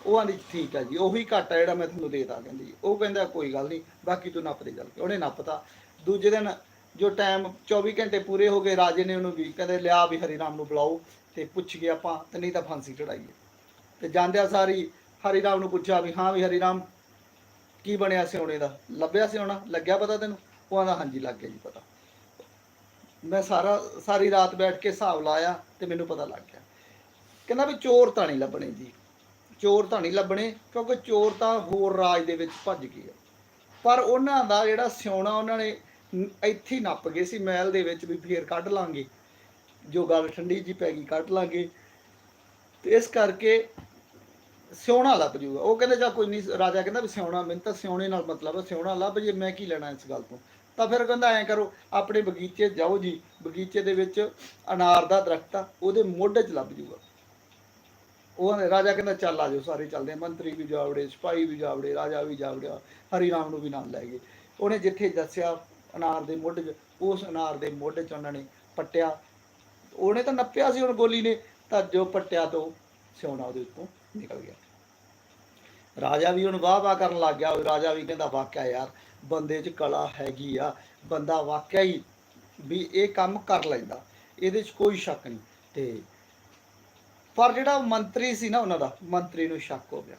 ਉਹ ਆਂਦੀ, ਠੀਕ ਹੈ ਜੀ, ਉਹੀ ਘਾਟਾ ਜਿਹੜਾ ਮੈਂ ਤੁਹਾਨੂੰ ਦੇਤਾ ਕਹਿੰਦੀ। ਉਹ ਕਹਿੰਦਾ, ਕੋਈ ਗੱਲ ਨਹੀਂ ਬਾਕੀ ਤੂੰ ਨੱਪਦੇ ਚੱਲ ਕੇ। ਉਹਨੇ ਨੱਪਤਾ। ਦੂਜੇ ਦਿਨ ਜੋ ਟਾਈਮ 24 ਘੰਟੇ ਪੂਰੇ ਹੋ ਗਏ, ਰਾਜੇ ਨੇ ਉਹਨੂੰ ਵੀ ਕਹਿੰਦੇ, ਲਿਆ ਵੀ ਹਰੀ ਰਾਮ ਨੂੰ ਬੁਲਾਓ ਤੇ ਪੁੱਛ ਗਏ ਆਪਾਂ, ਤੇ ਨਹੀਂ ਤਾਂ ਫਾਂਸੀ ਚੜਾਈਏ ਤੇ ਜਾਂਦਿਆਂ ਸਾਰੀ ਹਰੀ ਰਾਮ ਨੂੰ ਪੁੱਛਿਆ ਵੀ, ਹਾਂ ਵੀ ਹਰੀ ਰਾਮ ਕੀ ਬਣਿਆ ਸਿਉਣੇ ਦਾ? ਲੱਭਿਆ ਸਿਉਣਾ? ਲੱਗਿਆ ਪਤਾ ਤੈਨੂੰ? ਉਹ ਆਂਦਾ ਹਾਂਜੀ, ਲੱਗ ਗਿਆ ਜੀ ਪਤਾ। ਮੈਂ ਸਾਰਾ, ਸਾਰੀ ਰਾਤ ਬੈਠ ਕੇ ਹਿਸਾਬ ਲਾਇਆ ਤੇ ਮੈਨੂੰ ਪਤਾ ਲੱਗ ਗਿਆ। ਕਹਿੰਦਾ ਵੀ ਚੋਰ ਤਾਂ ਨਹੀਂ ਲੱਭਣੇ ਜੀ। ਚੋਰ ਤਾਂ ਨਹੀਂ ਲੱਭਣੇ, ਕਿਉਂਕਿ ਚੋਰ ਤਾਂ ਹੋਰ ਰਾਜ ਦੇ ਵਿੱਚ ਭੱਜ ਗਏ ਆ। ਪਰ ਉਹਨਾਂ ਦਾ ਜਿਹੜਾ ਸਿਉਣਾ, ਉਹਨਾਂ ਨੇ ਇੱਥੇ ਹੀ ਨੱਪ ਗਏ ਸੀ, ਮਹਿਲ ਦੇ ਵਿੱਚ ਵੀ ਫੇਰ ਕੱਢ ਲਾਂਗੇ। ਜੋ ਗੱਲ ਠੰਡੀ ਜੀ ਪੈ ਗਈ, ਕੱਢ ਲਾਂਗੇ। ਤੇ ਇਸ ਕਰਕੇ ਸਿਉਣਾ ਲੱਭ ਜੂਗਾ। ਉਹ ਕਹਿੰਦੇ ਜਾਂ ਕੋਈ ਨਹੀਂ ਰਾਜਾ ਕਹਿੰਦਾ ਵੀ ਸਿਉਣਾ, ਮੈਨੂੰ ਤਾਂ ਸਿਉਣੇ ਨਾਲ ਮਤਲਬ ਹੈ ਸਿਉਣਾ ਲੱਭ ਜੇ ਮੈਂ ਕੀ ਲੈਣਾ ਇਸ ਗੱਲ ਤੋਂ। ਤਾਂ ਫਿਰ ਕਹਿੰਦਾ ਐਂ ਕਰੋ, ਆਪਣੇ ਬਗੀਚੇ ਜਾਓ ਜੀ, ਬਗੀਚੇ ਦੇ ਵਿੱਚ ਅਨਾਰ ਦਾ ਦਰਖਤ ਆ, ਉਹਦੇ ਮੋਢੇ 'ਚ ਲੱਭ ਜੂਗਾ। ਉਹ ਰਾਜਾ ਕਹਿੰਦਾ ਚੱਲ ਆ ਜਾਓ ਸਾਰੇ ਚੱਲਦੇ ਮੰਤਰੀ ਵੀ ਜਾਵੜੇ, ਸਿਪਾਹੀ ਵੀ ਜਾਵੜੇ, ਰਾਜਾ ਵੀ ਜਾਵੜਿਆ ਹਰੀ ਰਾਮ ਨੂੰ ਵੀ ਨਾਲ ਲੈ ਗਏ। ਉਹਨੇ ਜਿੱਥੇ ਦੱਸਿਆ ਅਨਾਰ ਦੇ ਮੁੱਢ 'ਚ, ਉਸ ਅਨਾਰ ਦੇ ਮੋਢੇ 'ਚ ਉਹਨਾਂ ਨੇ ਪੱਟਿਆ। ਉਹਨੇ ਤਾਂ ਨੱਪਿਆ ਸੀ ਹੁਣ ਗੋਲੀ ਨੇ, ਤਾਂ ਜੋ ਪੱਟਿਆ ਤੋਂ ਸਿਉਣਾ ਉਹਦੇ ਉੱਤੋਂ। ਨਿਕਲ ਗਿਆ। ਰਾਜਾ ਵੀ ਹੁਣ ਵਾਹ ਵਾਹ ਕਰਨ ਲੱਗ ਗਿਆ। ਉਹ ਰਾਜਾ ਵੀ ਕਹਿੰਦਾ, ਵਾਕਿਆ ਯਾਰ, ਬੰਦੇ 'ਚ ਕਲਾ ਹੈਗੀ ਆ। ਬੰਦਾ ਵਾਕਿਆ ਹੀ ਵੀ ਇਹ ਕੰਮ ਕਰ ਲੈਂਦਾ। ਇਹਦੇ 'ਚ ਕੋਈ ਸ਼ੱਕ ਨਹੀਂ। ਤੇ ਪਰ ਜਿਹੜਾ ਮੰਤਰੀ ਸੀ ਨਾ ਉਹਨਾਂ ਦਾ, ਮੰਤਰੀ ਨੂੰ ਸ਼ੱਕ ਹੋ ਗਿਆ।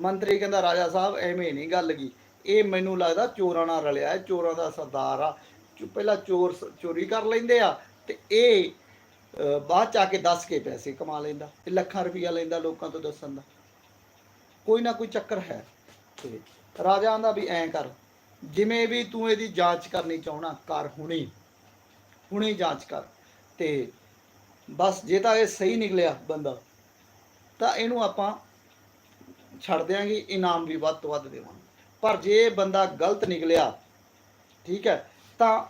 ਮੰਤਰੀ ਕਹਿੰਦਾ, ਰਾਜਾ ਸਾਹਿਬ, ਐਵੇਂ ਨਹੀਂ ਗੱਲ ਗਈ ਇਹ ਮੈਨੂੰ ਲੱਗਦਾ ਚੋਰਾਂ ਨਾਲ ਰਲਿਆ ਹੈ। ਚੋਰਾਂ ਦਾ ਸਰਦਾਰ ਆ। ਚੋ- ਪਹਿਲਾਂ ਚੋਰ ਸ- ਚੋਰੀ ਕਰ ਲੈਂਦੇ ਆ ਤੇ ਇਹ ਬਾਅਦ ਚ ਆ ਕੇ ਦੱਸ ਕੇ ਪੈਸੇ ਕਮਾ ਲੈਂਦਾ ਤੇ ਲੱਖਾਂ ਰੁਪਈਆ ਲੈਂਦਾ ਲੋਕਾਂ ਤੋਂ ਦੱਸਣ ਦਾ। ਕੋਈ ਨਾ ਕੋਈ ਚੱਕਰ ਹੈ। ਤੇ ਰਾਜਾ ਆਂਦਾ ਵੀ ਐਂ ਕਰ, ਜਿਵੇਂ ਵੀ ਤੂੰ ਇਹਦੀ ਜਾਂਚ ਕਰਨੀ ਚਾਹਣਾ, ਕਰ ਹੁਣੇ। ਹੁਣੇ ਜਾਂਚ ਕਰ। ਤੇ ਬਸ ਜੇ ਤਾਂ ਇਹ ਸਹੀ ਨਿਕਲਿਆ ਬੰਦਾ, ਤਾਂ ਇਹਨੂੰ ਆਪਾਂ ਛੱਡ ਦਿਆਂਗੇ, ਇਨਾਮ ਵੀ ਵੱਧ ਤੋਂ ਵੱਧ ਦੇਵਾਂਗੇ। ਪਰ ਜੇ ਬੰਦਾ ਗਲਤ ਨਿਕਲਿਆ, ਠੀਕ ਹੈ, ਤਾਂ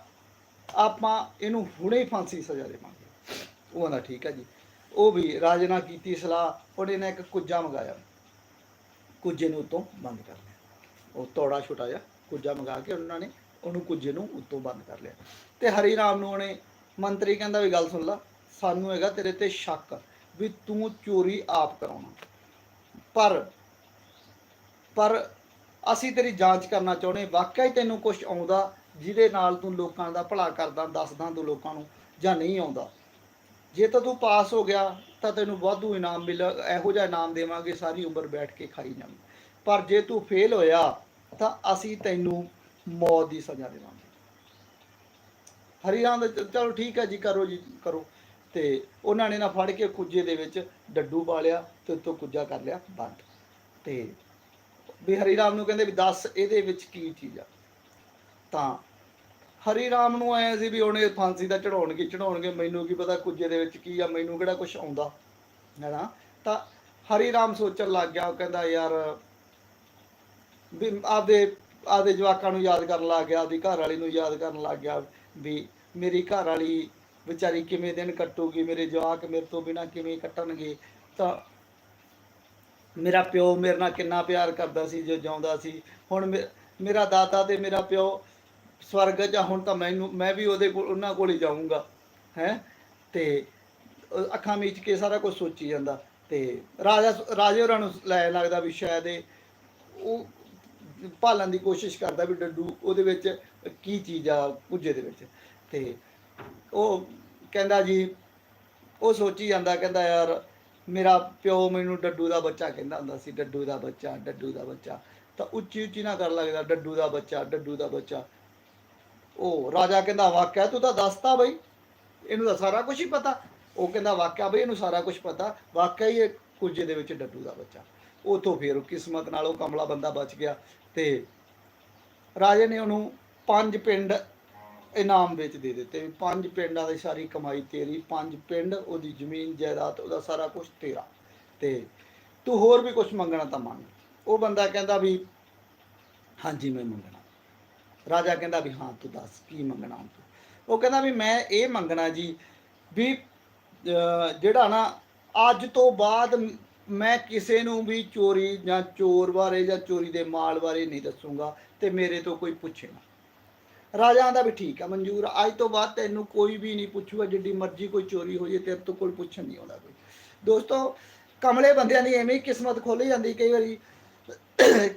ਆਪਾਂ ਇਹਨੂੰ ਹੁਣੇ ਫਾਂਸੀ ਸਜ਼ਾ ਦੇਵਾਂਗੇ। ਉਹ ਆਂਦਾ ਠੀਕ ਹੈ ਜੀ। ਉਹ ਵੀ ਰਾਜੇ ਨਾਲ ਕੀਤੀ ਸਲਾਹ ਉਹਨੇ ਨੇ ਇੱਕ ਕੁੱਜਾ ਮੰਗਾਇਆ। ਕੁੱਜੇ ਨੂੰ ਉਤੋਂ ਬੰਦ ਕਰ ਲਿਆ। ਉਹ ਤੋੜਾ ਛੋਟਾ ਜਿਹਾ ਕੁੱਜਾ ਮੰਗਾ ਕੇ ਉਹਨਾਂ ਨੇ ਉਹਨੂੰ ਕੁੱਜੇ ਨੂੰ ਉਤੋਂ ਬੰਦ ਕਰ ਲਿਆ। ਤੇ ਹਰੀ ਰਾਮ ਨੂੰ ਉਹਨੇ ਮੰਤਰੀ ਕਹਿੰਦਾ ਵੀ ਗੱਲ ਸੁਣ ਲਾ, ਸਾਨੂੰ ਹੈਗਾ ਤੇਰੇ ਤੇ ਸ਼ੱਕ ਵੀ ਤੂੰ ਚੋਰੀ ਆਪ ਕਰਾਉਣਾ। ਪਰ ਪਰ ਅਸੀਂ ਤੇਰੀ ਜਾਂਚ ਕਰਨਾ ਚਾਹੁੰਦੇ, ਵਾਕਿਆ ਹੀ ਤੈਨੂੰ ਕੁਝ ਆਉਂਦਾ ਜਿਹਦੇ ਨਾਲ ਤੂੰ ਲੋਕਾਂ ਦਾ ਭਲਾ ਕਰਦਾ, ਦੱਸਦਾ ਤੂੰ ਲੋਕਾਂ ਨੂੰ ਜਾਂ ਨਹੀਂ ਆਉਂਦਾ। ਜੇ ਤਾਂ ਤੂੰ ਪਾਸ ਹੋ ਗਿਆ, ਤਾਂ ਤੈਨੂੰ ਵਾਧੂ ਇਨਾਮ ਮਿਲ, ਇਹੋ ਜਿਹਾ ਇਨਾਮ ਦੇਵਾਂਗੇ, ਸਾਰੀ ਉਮਰ ਬੈਠ ਕੇ ਖਾਈ ਜਾਵੇਂ ਪਰ ਜੇ ਤੂੰ ਫੇਲ ਹੋਇਆ, ਤਾਂ ਅਸੀਂ ਤੈਨੂੰ ਮੌਤ ਦੀ ਸਜ਼ਾ ਦੇਵਾਂਗੇ। ਹਰੀ ਰਾਮ ਦਾ ਚਲੋ ਠੀਕ ਹੈ ਜੀ, ਕਰੋ ਜੀ, ਕਰੋ। ਤੇ ਉਹਨਾਂ ਨੇ ਨਾ ਫੜ ਕੇ ਕੁੱਜੇ ਦੇ ਵਿੱਚ ਡੱਡੂ ਪਾ ਲਿਆ ਤੇ ਉੱਤੋਂ ਕੁੱਜਾ ਕਰ ਲਿਆ ਬੰਦ। ਤੇ ਵੀ ਹਰੀ ਰਾਮ ਨੂੰ ਕਹਿੰਦੇ ਵੀ ਦੱਸ, ਇਹਦੇ ਵਿੱਚ ਕੀ ਚੀਜ਼ ਆ? ਤਾਂ ਹਰੀ ਰਾਮ ਨੂੰ ਆਇਆ ਸੀ ਵੀ ਉਹਨੇ ਫਾਂਸੀ ਦਾ ਚੜਾਉਣਗੇ ਚੜਾਉਣਗੇ ਮੈਨੂੰ ਕੀ ਪਤਾ ਕੁਝੇ ਦੇ ਵਿੱਚ ਕੀ ਆ, ਮੈਨੂੰ ਕਿਹੜਾ ਕੁਝ ਆਉਂਦਾ ਹੈਨਾ ਤਾਂ ਹਰੀ ਰਾਮ ਸੋਚਣ ਲੱਗ ਗਿਆ, ਉਹ ਕਹਿੰਦਾ ਯਾਰ ਵੀ ਆਪਦੇ ਆਪਦੇ ਜਵਾਕਾਂ ਨੂੰ ਯਾਦ ਕਰਨ ਲੱਗ ਗਿਆ, ਆਪਦੀ ਘਰ ਵਾਲੀ ਨੂੰ ਯਾਦ ਕਰਨ ਲੱਗ ਗਿਆ ਵੀ ਮੇਰੀ ਘਰ ਵਾਲੀ ਵਿਚਾਰੀ ਕਿਵੇਂ ਦਿਨ ਕੱਟੂਗੀ, ਮੇਰੇ ਜਵਾਕ ਮੇਰੇ ਤੋਂ ਬਿਨਾ ਕਿਵੇਂ ਕੱਟਣਗੇ? ਤਾਂ ਮੇਰਾ ਪਿਓ ਮੇਰੇ ਨਾਲ ਕਿੰਨਾ ਪਿਆਰ ਕਰਦਾ ਸੀ, ਜੋ ਜਿਉਂਦਾ ਸੀ। ਹੁਣ ਮੇ- ਮੇਰਾ ਦਾਦਾ ਤੇ ਮੇਰਾ ਪਿਓ ਸਵਰਗ 'ਚ ਹੁਣ ਤਾਂ ਮੈਨੂੰ, ਮੈਂ ਵੀ ਉਹਦੇ ਕੋਲ, ਉਹਨਾਂ ਕੋਲ ਹੀ ਜਾਊਂਗਾ, ਹੈ? ਤੇ ਅੱਖਾਂ ਮੀਚ ਕੇ ਸਾਰਾ ਕੁਝ ਸੋਚੀ ਜਾਂਦਾ। ਤੇ ਰਾਜਾ ਰਾਜੇ ਹੋਰਾਂ ਨੂੰ ਲੈ ਲੱਗਦਾ ਵੀ ਸ਼ਾਇਦ ਇਹ, ਉਹ ਭਾਲਣ ਦੀ ਕੋਸ਼ਿਸ਼ ਕਰਦਾ ਵੀ ਡੱਡੂ ਉਹਦੇ ਵਿੱਚ ਕੀ ਚੀਜ਼ ਆ ਕੁਝੇ ਦੇ ਵਿੱਚ। ਤੇ ਉਹ ਕਹਿੰਦਾ ਜੀ, ਉਹ ਸੋਚੀ ਜਾਂਦਾ, ਕਹਿੰਦਾ ਯਾਰ, ਮੇਰਾ ਪਿਓ ਮੈਨੂੰ ਡੱਡੂ ਦਾ ਬੱਚਾ ਕਹਿੰਦਾ ਹੁੰਦਾ ਸੀ, ਡੱਡੂ ਦਾ ਬੱਚਾ, ਡੱਡੂ ਦਾ ਬੱਚਾ। ਤਾਂ ਉੱਚੀ ਉੱਚੀ ਨਾ ਕਰਨ ਲੱਗਦਾ, ਡੱਡੂ ਦਾ ਬੱਚਾ, ਡੱਡੂ ਦਾ ਬੱਚਾ। ਉਹ ਰਾਜਾ ਕਹਿੰਦਾ ਵਾਕਿਆ ਤੂੰ ਤਾਂ ਦੱਸਤਾ ਬਈ, ਇਹਨੂੰ ਤਾਂ ਸਾਰਾ ਕੁਝ ਹੀ ਪਤਾ। ਉਹ ਕਹਿੰਦਾ ਵਾਕਿਆ ਬਈ ਇਹਨੂੰ ਸਾਰਾ ਕੁਝ ਪਤਾ, ਵਾਕਿਆ ਹੀ ਇਹ ਕੁਝੇ ਦੇ ਵਿੱਚ ਡੱਡੂ ਦਾ ਬੱਚਾ। ਉਥੋਂ ਫਿਰ ਕਿਸਮਤ ਨਾਲ ਉਹ ਕਮਲਾ ਬੰਦਾ ਬਚ ਗਿਆ ਤੇ ਰਾਜੇ ਨੇ ਉਹਨੂੰ ਪੰਜ ਪਿੰਡ ਇਨਾਮ ਵਿੱਚ ਦੇ ਦਿੱਤੇ। ਵੀ ਪੰਜ ਪਿੰਡਾਂ ਦੀ ਸਾਰੀ ਕਮਾਈ ਤੇਰੀ, ਪੰਜ ਪਿੰਡ, ਉਹਦੀ ਜ਼ਮੀਨ, ਜਾਇਦਾਦ, ਉਹਦਾ ਸਾਰਾ ਕੁਝ ਤੇਰਾ। ਤੇ ਤੂੰ ਹੋਰ ਵੀ ਕੁਝ ਮੰਗਣਾ ਤਾਂ ਮੰਗ ਉਹ ਬੰਦਾ ਕਹਿੰਦਾ ਵੀ, ਹਾਂਜੀ, ਮੈਂ ਮੰਗਣਾ। ਰਾਜਾ ਕਹਿੰਦਾ ਵੀ ਹਾਂ, ਤੂੰ ਦੱਸ, ਕੀ ਮੰਗਣਾ ਹੁਣ ਤੂੰ? ਉਹ ਕਹਿੰਦਾ ਵੀ ਮੈਂ ਇਹ ਮੰਗਣਾ ਜੀ ਵੀ ਜਿਹੜਾ ਨਾ ਅੱਜ ਤੋਂ ਬਾਅਦ ਮੈਂ ਕਿਸੇ ਨੂੰ ਵੀ ਚੋਰੀ ਜਾਂ ਚੋਰ ਬਾਰੇ ਜਾਂ ਚੋਰੀ ਦੇ ਮਾਲ ਬਾਰੇ ਨਹੀਂ ਦੱਸੂਗਾ ਤੇ ਮੇਰੇ ਤੋਂ ਕੋਈ ਪੁੱਛੇ ਨਾ। ਰਾਜਾ ਦਾ ਵੀ ਠੀਕ ਆ, ਮਨਜ਼ੂਰ ਅੱਜ ਤੋਂ ਬਾਅਦ ਤੈਨੂੰ ਕੋਈ ਵੀ ਨਹੀਂ ਪੁੱਛੂਗਾ, ਜਿੱਡੀ ਮਰਜ਼ੀ ਕੋਈ ਚੋਰੀ ਹੋ ਜੇ, ਤੇਰੇ ਤੋਂ ਕੋਈ ਪੁੱਛਣ ਨਹੀਂ ਆਉਂਦਾ ਕੋਈ। ਦੋਸਤੋ, ਕਮਲੇ ਬੰਦਿਆਂ ਦੀ ਐਵੇਂ ਹੀ ਕਿਸਮਤ ਖੋਲੀ ਜਾਂਦੀ ਕਈ ਵਾਰੀ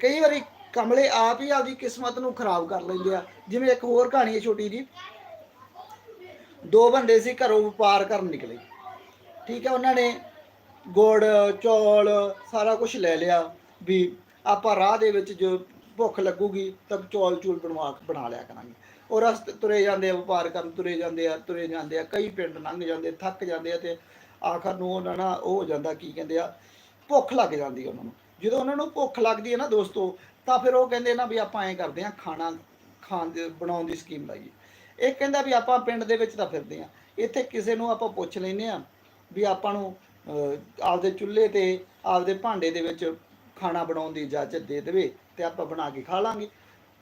ਕਈ ਵਾਰੀ ਕਮਲੇ ਆਪ ਹੀ ਆਪਦੀ ਕਿਸਮਤ ਨੂੰ ਖਰਾਬ ਕਰ ਲੈਂਦੇ ਆ। ਜਿਵੇਂ ਇੱਕ ਹੋਰ ਕਹਾਣੀ ਹੈ ਛੋਟੀ ਜੀ ਦੋ ਬੰਦੇ ਸੀ ਘਰੋਂ ਵਪਾਰ ਕਰਨ ਨਿਕਲੇ। ਠੀਕ ਹੈ, ਉਹਨਾਂ ਨੇ ਗੁੜ, ਚੌਲ ਸਾਰਾ ਕੁਝ ਲੈ ਲਿਆ ਵੀ ਆਪਾਂ ਰਾਹ ਦੇ ਵਿੱਚ ਜੋ ਭੁੱਖ ਲੱਗੂਗੀ ਤਾਂ ਚੌਲ ਚੂਲ ਬਣਵਾ ਬਣਾ ਲਿਆ ਕਰਾਂਗੇ। ਉਹ ਰਸਤੇ ਤੁਰੇ ਜਾਂਦੇ ਆ, ਵਪਾਰ ਕਰਨ ਤੁਰੇ ਜਾਂਦੇ ਆ, ਤੁਰੇ ਜਾਂਦੇ ਆ, ਕਈ ਪਿੰਡ ਲੰਘ ਜਾਂਦੇ, ਥੱਕ ਜਾਂਦੇ ਆ ਤੇ ਆਖਰ ਨੂੰ ਉਹਨਾਂ ਨਾਲ ਉਹ ਹੋ ਜਾਂਦਾ, ਕੀ ਕਹਿੰਦੇ ਆ, ਭੁੱਖ ਲੱਗ ਜਾਂਦੀ ਉਹਨਾਂ ਨੂੰ। ਜਦੋਂ ਉਹਨਾਂ ਨੂੰ ਭੁੱਖ ਲੱਗਦੀ ਹੈ ਨਾ ਦੋਸਤੋ ਤਾਂ ਫਿਰ ਉਹ ਕਹਿੰਦੇ ਨਾ ਵੀ ਆਪਾਂ ਐਂ ਕਰਦੇ ਆ ਖਾਣਾ, ਖਾਣ ਦੇ, ਬਣਾਉਣ ਦੀ ਸਕੀਮ ਲਾਈਏ। ਇਹ ਕਹਿੰਦਾ ਵੀ ਆਪਾਂ ਪਿੰਡ ਦੇ ਵਿੱਚ ਤਾਂ ਫਿਰਦੇ ਆ ਇੱਥੇ ਕਿਸੇ ਨੂੰ ਆਪਾਂ ਪੁੱਛ ਲੈਨੇ ਆ ਵੀ ਆਪਾਂ ਨੂੰ ਆਪਦੇ ਚੁੱਲ੍ਹੇ ਤੇ, ਆਪਦੇ ਭਾਂਡੇ ਦੇ ਵਿੱਚ ਖਾਣਾ ਬਣਾਉਣ ਦੀ ਇਜਾਜ਼ਤ ਦੇ ਦੇਵੇ ਤੇ ਆਪਾਂ ਬਣਾ ਕੇ ਖਾ ਲਾਂਗੇ।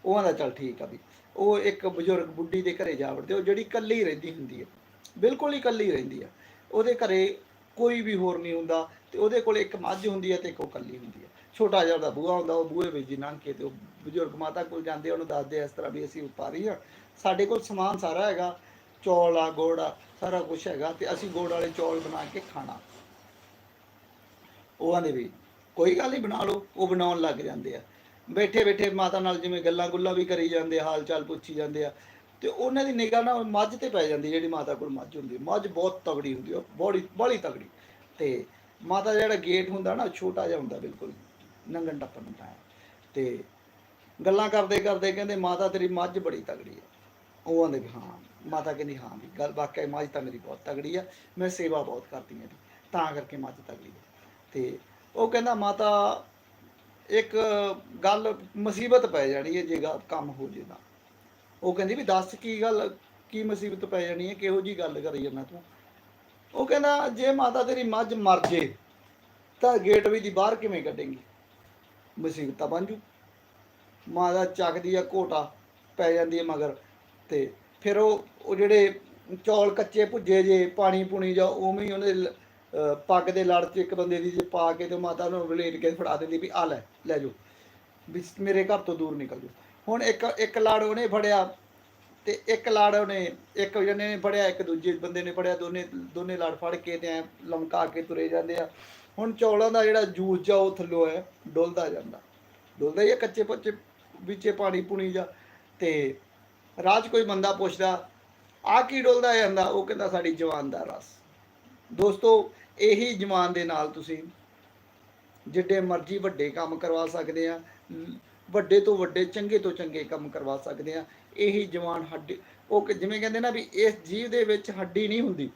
ਉਹ ਆਂਦਾ ਚੱਲ ਠੀਕ ਆ ਵੀ। ਉਹ ਇੱਕ ਬਜ਼ੁਰਗ ਬੁੱਢੀ ਦੇ ਘਰੇ ਜਾ ਵੜਦੇ, ਉਹ ਜਿਹੜੀ ਇਕੱਲੀ ਰਹਿੰਦੀ ਹੁੰਦੀ ਹੈ ਬਿਲਕੁਲ ਹੀ ਇਕੱਲੀ ਰਹਿੰਦੀ ਆ। ਉਹਦੇ ਘਰੇ ਕੋਈ ਵੀ ਹੋਰ ਨਹੀਂ ਹੁੰਦਾ ਤੇ ਉਹਦੇ ਕੋਲ ਇੱਕ ਮੱਝ ਹੁੰਦੀ ਹੈ ਤੇ ਇੱਕ ਉਹ ਇਕੱਲੀ ਹੁੰਦੀ ਹੈ ਛੋਟਾ ਜਿਹਾ ਉਹਦਾ ਬੂਹਾ ਹੁੰਦਾ, ਉਹ ਬੂਹੇ ਵਿੱਚ ਦੀ ਲੰਘ ਕੇ ਤੇ ਉਹ ਬਜ਼ੁਰਗ ਮਾਤਾ ਕੋਲ ਜਾਂਦੇ ਉਹਨੂੰ ਦੱਸਦੇ ਇਸ ਤਰ੍ਹਾਂ ਵੀ ਅਸੀਂ ਵਪਾਰੀ ਆ। ਸਾਡੇ ਕੋਲ ਸਮਾਨ ਸਾਰਾ ਹੈਗਾ, ਚੌਲ ਆ, ਗੁੜ ਆ, ਸਾਰਾ ਕੁਝ ਹੈਗਾ ਤੇ ਅਸੀਂ ਗੁੜ ਵਾਲੇ ਚੌਲ ਬਣਾ ਕੇ ਖਾਣਾ। ਉਹ ਆਂਦੇ ਵੀ, ਕੋਈ ਗੱਲ ਨਹੀਂ ਬਣਾ ਲਓ, ਉਹ ਬਣਾਉਣ ਲੱਗ ਜਾਂਦੇ ਆ। ਬੈਠੇ ਬੈਠੇ ਮਾਤਾ ਨਾਲ ਜਿਵੇਂ ਗੱਲਾਂ ਗੁੱਲਾਂ ਵੀ ਕਰੀ ਜਾਂਦੇ ਹਾਲ ਚਾਲ ਪੁੱਛੀ ਜਾਂਦੇ ਆ। ਤੇ ਉਹਨਾਂ ਦੀ ਨਿਗਾਹ ਨਾ ਮੱਝ ਤੇ ਪੈ ਜਾਂਦੀ, ਜਿਹੜੀ ਮਾਤਾ ਕੋਲ ਮੱਝ ਹੁੰਦੀ, ਮੱਝ ਬਹੁਤ ਤਗੜੀ ਹੁੰਦੀ ਉਹ ਬੜੀ ਬੜੀ ਤਗੜੀ ਤੇ ਮਾਤਾ ਦਾ ਜਿਹੜਾ ਗੇਟ ਹੁੰਦਾ ਨਾ ਛੋਟਾ ਜਿਹਾ ਹੁੰਦਾ, ਬਿਲਕੁਲ। ਨੰਗਣ ਟੱਪਣ ਦਾ ਹੈ ਤੇ ਗੱਲਾਂ ਕਰਦੇ ਕਰਦੇ ਕਹਿੰਦੇ, ਮਾਤਾ ਤੇਰੀ ਮੱਝ ਬੜੀ ਤਗੜੀ ਹੈ। ਉਹ ਆਂਦੇ ਵੀ, ਹਾਂ। ਮਾਤਾ ਕਹਿੰਦੀ, ਹਾਂ ਵੀ। ਗੱਲ ਵਾਕਿਆ ਮੱਝ ਤਾਂ ਮੇਰੀ ਬਹੁਤ ਤਗੜੀ ਆ, ਮੈਂ ਸੇਵਾ ਬਹੁਤ ਕਰਦੀ ਹਾਂ ਇਹਦੀ, ਤਾਂ ਕਰਕੇ ਮੱਝ ਤਗੜੀ ਹੈ ਤੇ ਉਹ ਕਹਿੰਦਾ, ਮਾਤਾ, ਇੱਕ ਗੱਲ ਮੁਸੀਬਤ ਪੈ ਜਾਣੀ ਹੈ ਜੇ ਗਾ- ਕੰਮ ਹੋ ਜੇ ਤਾਂ। ਉਹ ਕਹਿੰਦੀ ਵੀ, ਦੱਸ ਕੀ ਗੱਲ, ਕੀ ਮੁਸੀਬਤ ਪੈ ਜਾਣੀ ਹੈ? ਕਿਹੋ ਜੀ ਗੱਲ ਕਰੀ ਜਾਂਦਾ ਤੂੰ? ਉਹ ਕਹਿੰਦਾ, ਜੇ ਮਾਤਾ ਤੇਰੀ ਮੱਝ ਮਰ ਜੇ, ਤਾਂ ਗੇਟ ਵੀ ਦੀ ਬਾਹਰ ਕਿਵੇਂ ਕੱਢੇਂਗੀ? ਮੁਸੀਬਤਾਂ ਬਣ ਜੂ। ਮਾਤਾ ਚੱਕਦੀ ਆ ਘੋਟਾ ਪੈ ਜਾਂਦੀ ਹੈ ਮਗਰ ਤੇ ਫਿਰ ਉਹ ਉਹ ਜਿਹੜੇ ਚੌਲ ਕੱਚੇ ਭੁੱਜੇ ਜੇ, ਪਾਣੀ ਪੁਣੀ ਜਾ ਉਵੇਂ ਹੀ ਉਹਨੇ ਪੱਗ ਦੇ ਲੜ 'ਚ ਇੱਕ ਬੰਦੇ ਦੀ ਜੇ ਪਾ ਕੇ ਤੇ ਮਾਤਾ ਨੂੰ ਰਲੇਟ ਕੇ ਫੜਾ ਦਿੰਦੀ ਵੀ ਆ ਲੈ ਲੈ ਜਾਓ। ਵੀ ਮੇਰੇ ਘਰ ਤੋਂ ਦੂਰ ਨਿਕਲ ਜਾਓ। ਹੁਣ ਇੱਕ ਇੱਕ ਲੜ ਉਹਨੇ ਫੜਿਆ ਤੇ ਇੱਕ ਲੜ ਉਹਨੇ, ਇੱਕ ਜਣੇ ਨੇ ਫੜਿਆ, ਇੱਕ ਦੂਜੇ ਬੰਦੇ ਨੇ ਫੜਿਆ, ਦੋਨੇ ਦੋਨੇ ਲੜ ਫੜ ਕੇ ਤੇ ਐ ਲਮਕਾ ਕੇ ਤੁਰੇ ਜਾਂਦੇ ਆ। ਹੁਣ ਚੌਲਾਂ ਦਾ ਜਿਹੜਾ ਜੂਸ ਜਾ ਉਹ ਥੱਲੋਂ ਹੈ, ਡੁੱਲਦਾ ਜਾਂਦਾ। ਡੁੱਲਦਾ ਹੀ ਆ ਕੱਚੇ ਪੱਚੇ ਵਿੱਚੇ ਪਾਣੀ ਪੁਣੀ ਜਾ। ਤੇ ਰਾਜ ਕੋਈ ਬੰਦਾ ਪੁੱਛਦਾ ਆ ਕੀ ਡੁੱਲਦਾ ਜਾਂਦਾ? ਉਹ ਕਹਿੰਦਾ, ਸਾਡੀ ਜਵਾਨ ਦਾ ਰਸ। ਦੋਸਤੋ, ਇਹੀ ਜਵਾਨ ਦੇ ਨਾਲ ਤੁਸੀਂ ਜਿੱਡੇ ਮਰਜ਼ੀ ਵੱਡੇ ਕੰਮ ਕਰਵਾ ਸਕਦੇ ਆ, ਵੱਡੇ ਤੋਂ ਵੱਡੇ, ਚੰਗੇ ਤੋਂ ਚੰਗੇ ਕੰਮ ਕਰਵਾ ਸਕਦੇ ਆ। ਇਹੀ ਜਵਾਨ ਹੱਡੀ, ਉਹ ਜਿਵੇਂ ਕਹਿੰਦੇ ਨਾ ਵੀ ਇਸ ਜੀਵ ਦੇ ਵਿੱਚ ਹੱਡੀ ਨਹੀਂ ਹੁੰਦੀ।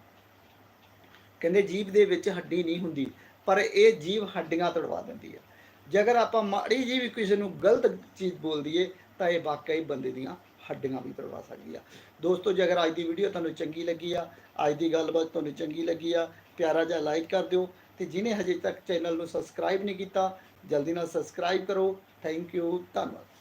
ਕਹਿੰਦੇ ਜੀਵ ਦੇ ਵਿੱਚ ਹੱਡੀ ਨਹੀਂ ਹੁੰਦੀ। ਪਰ ਇਹ ਜੀਵ ਹੱਡੀਆਂ ਤੜਵਾ ਦਿੰਦੀ ਹੈ। ਜੇਕਰ ਆਪਾਂ ਮਾੜੀ ਜੀ ਵੀ ਕਿਸੇ ਨੂੰ ਗਲਤ ਚੀਜ਼ ਬੋਲ ਦਈਏ, ਤਾਂ ਇਹ ਵਾਕਈ ਬੰਦੇ ਦੀਆਂ ਹੱਡੀਆਂ ਵੀ ਤੜਵਾ ਸਕਦੀ ਆ। ਦੋਸਤੋ, ਜੇਕਰ ਅੱਜ ਦੀ ਵੀਡੀਓ ਤੁਹਾਨੂੰ ਚੰਗੀ ਲੱਗੀ ਆ, ਅੱਜ ਦੀ ਗੱਲਬਾਤ ਤੁਹਾਨੂੰ ਚੰਗੀ ਲੱਗੀ ਆ, ਪਿਆਰਾ ਜਿਹਾ ਲਾਈਕ ਕਰ ਦਿਓ ਤੇ ਜਿਨੇ ਹਜੇ ਤੱਕ ਚੈਨਲ ਨੂੰ ਸਬਸਕ੍ਰਾਈਬ ਨਹੀਂ ਕੀਤਾ, ਜਲਦੀ ਨਾਲ ਸਬਸਕ੍ਰਾਈਬ ਕਰੋ। ਥੈਂਕ ਯੂ, ਧੰਨਵਾਦ।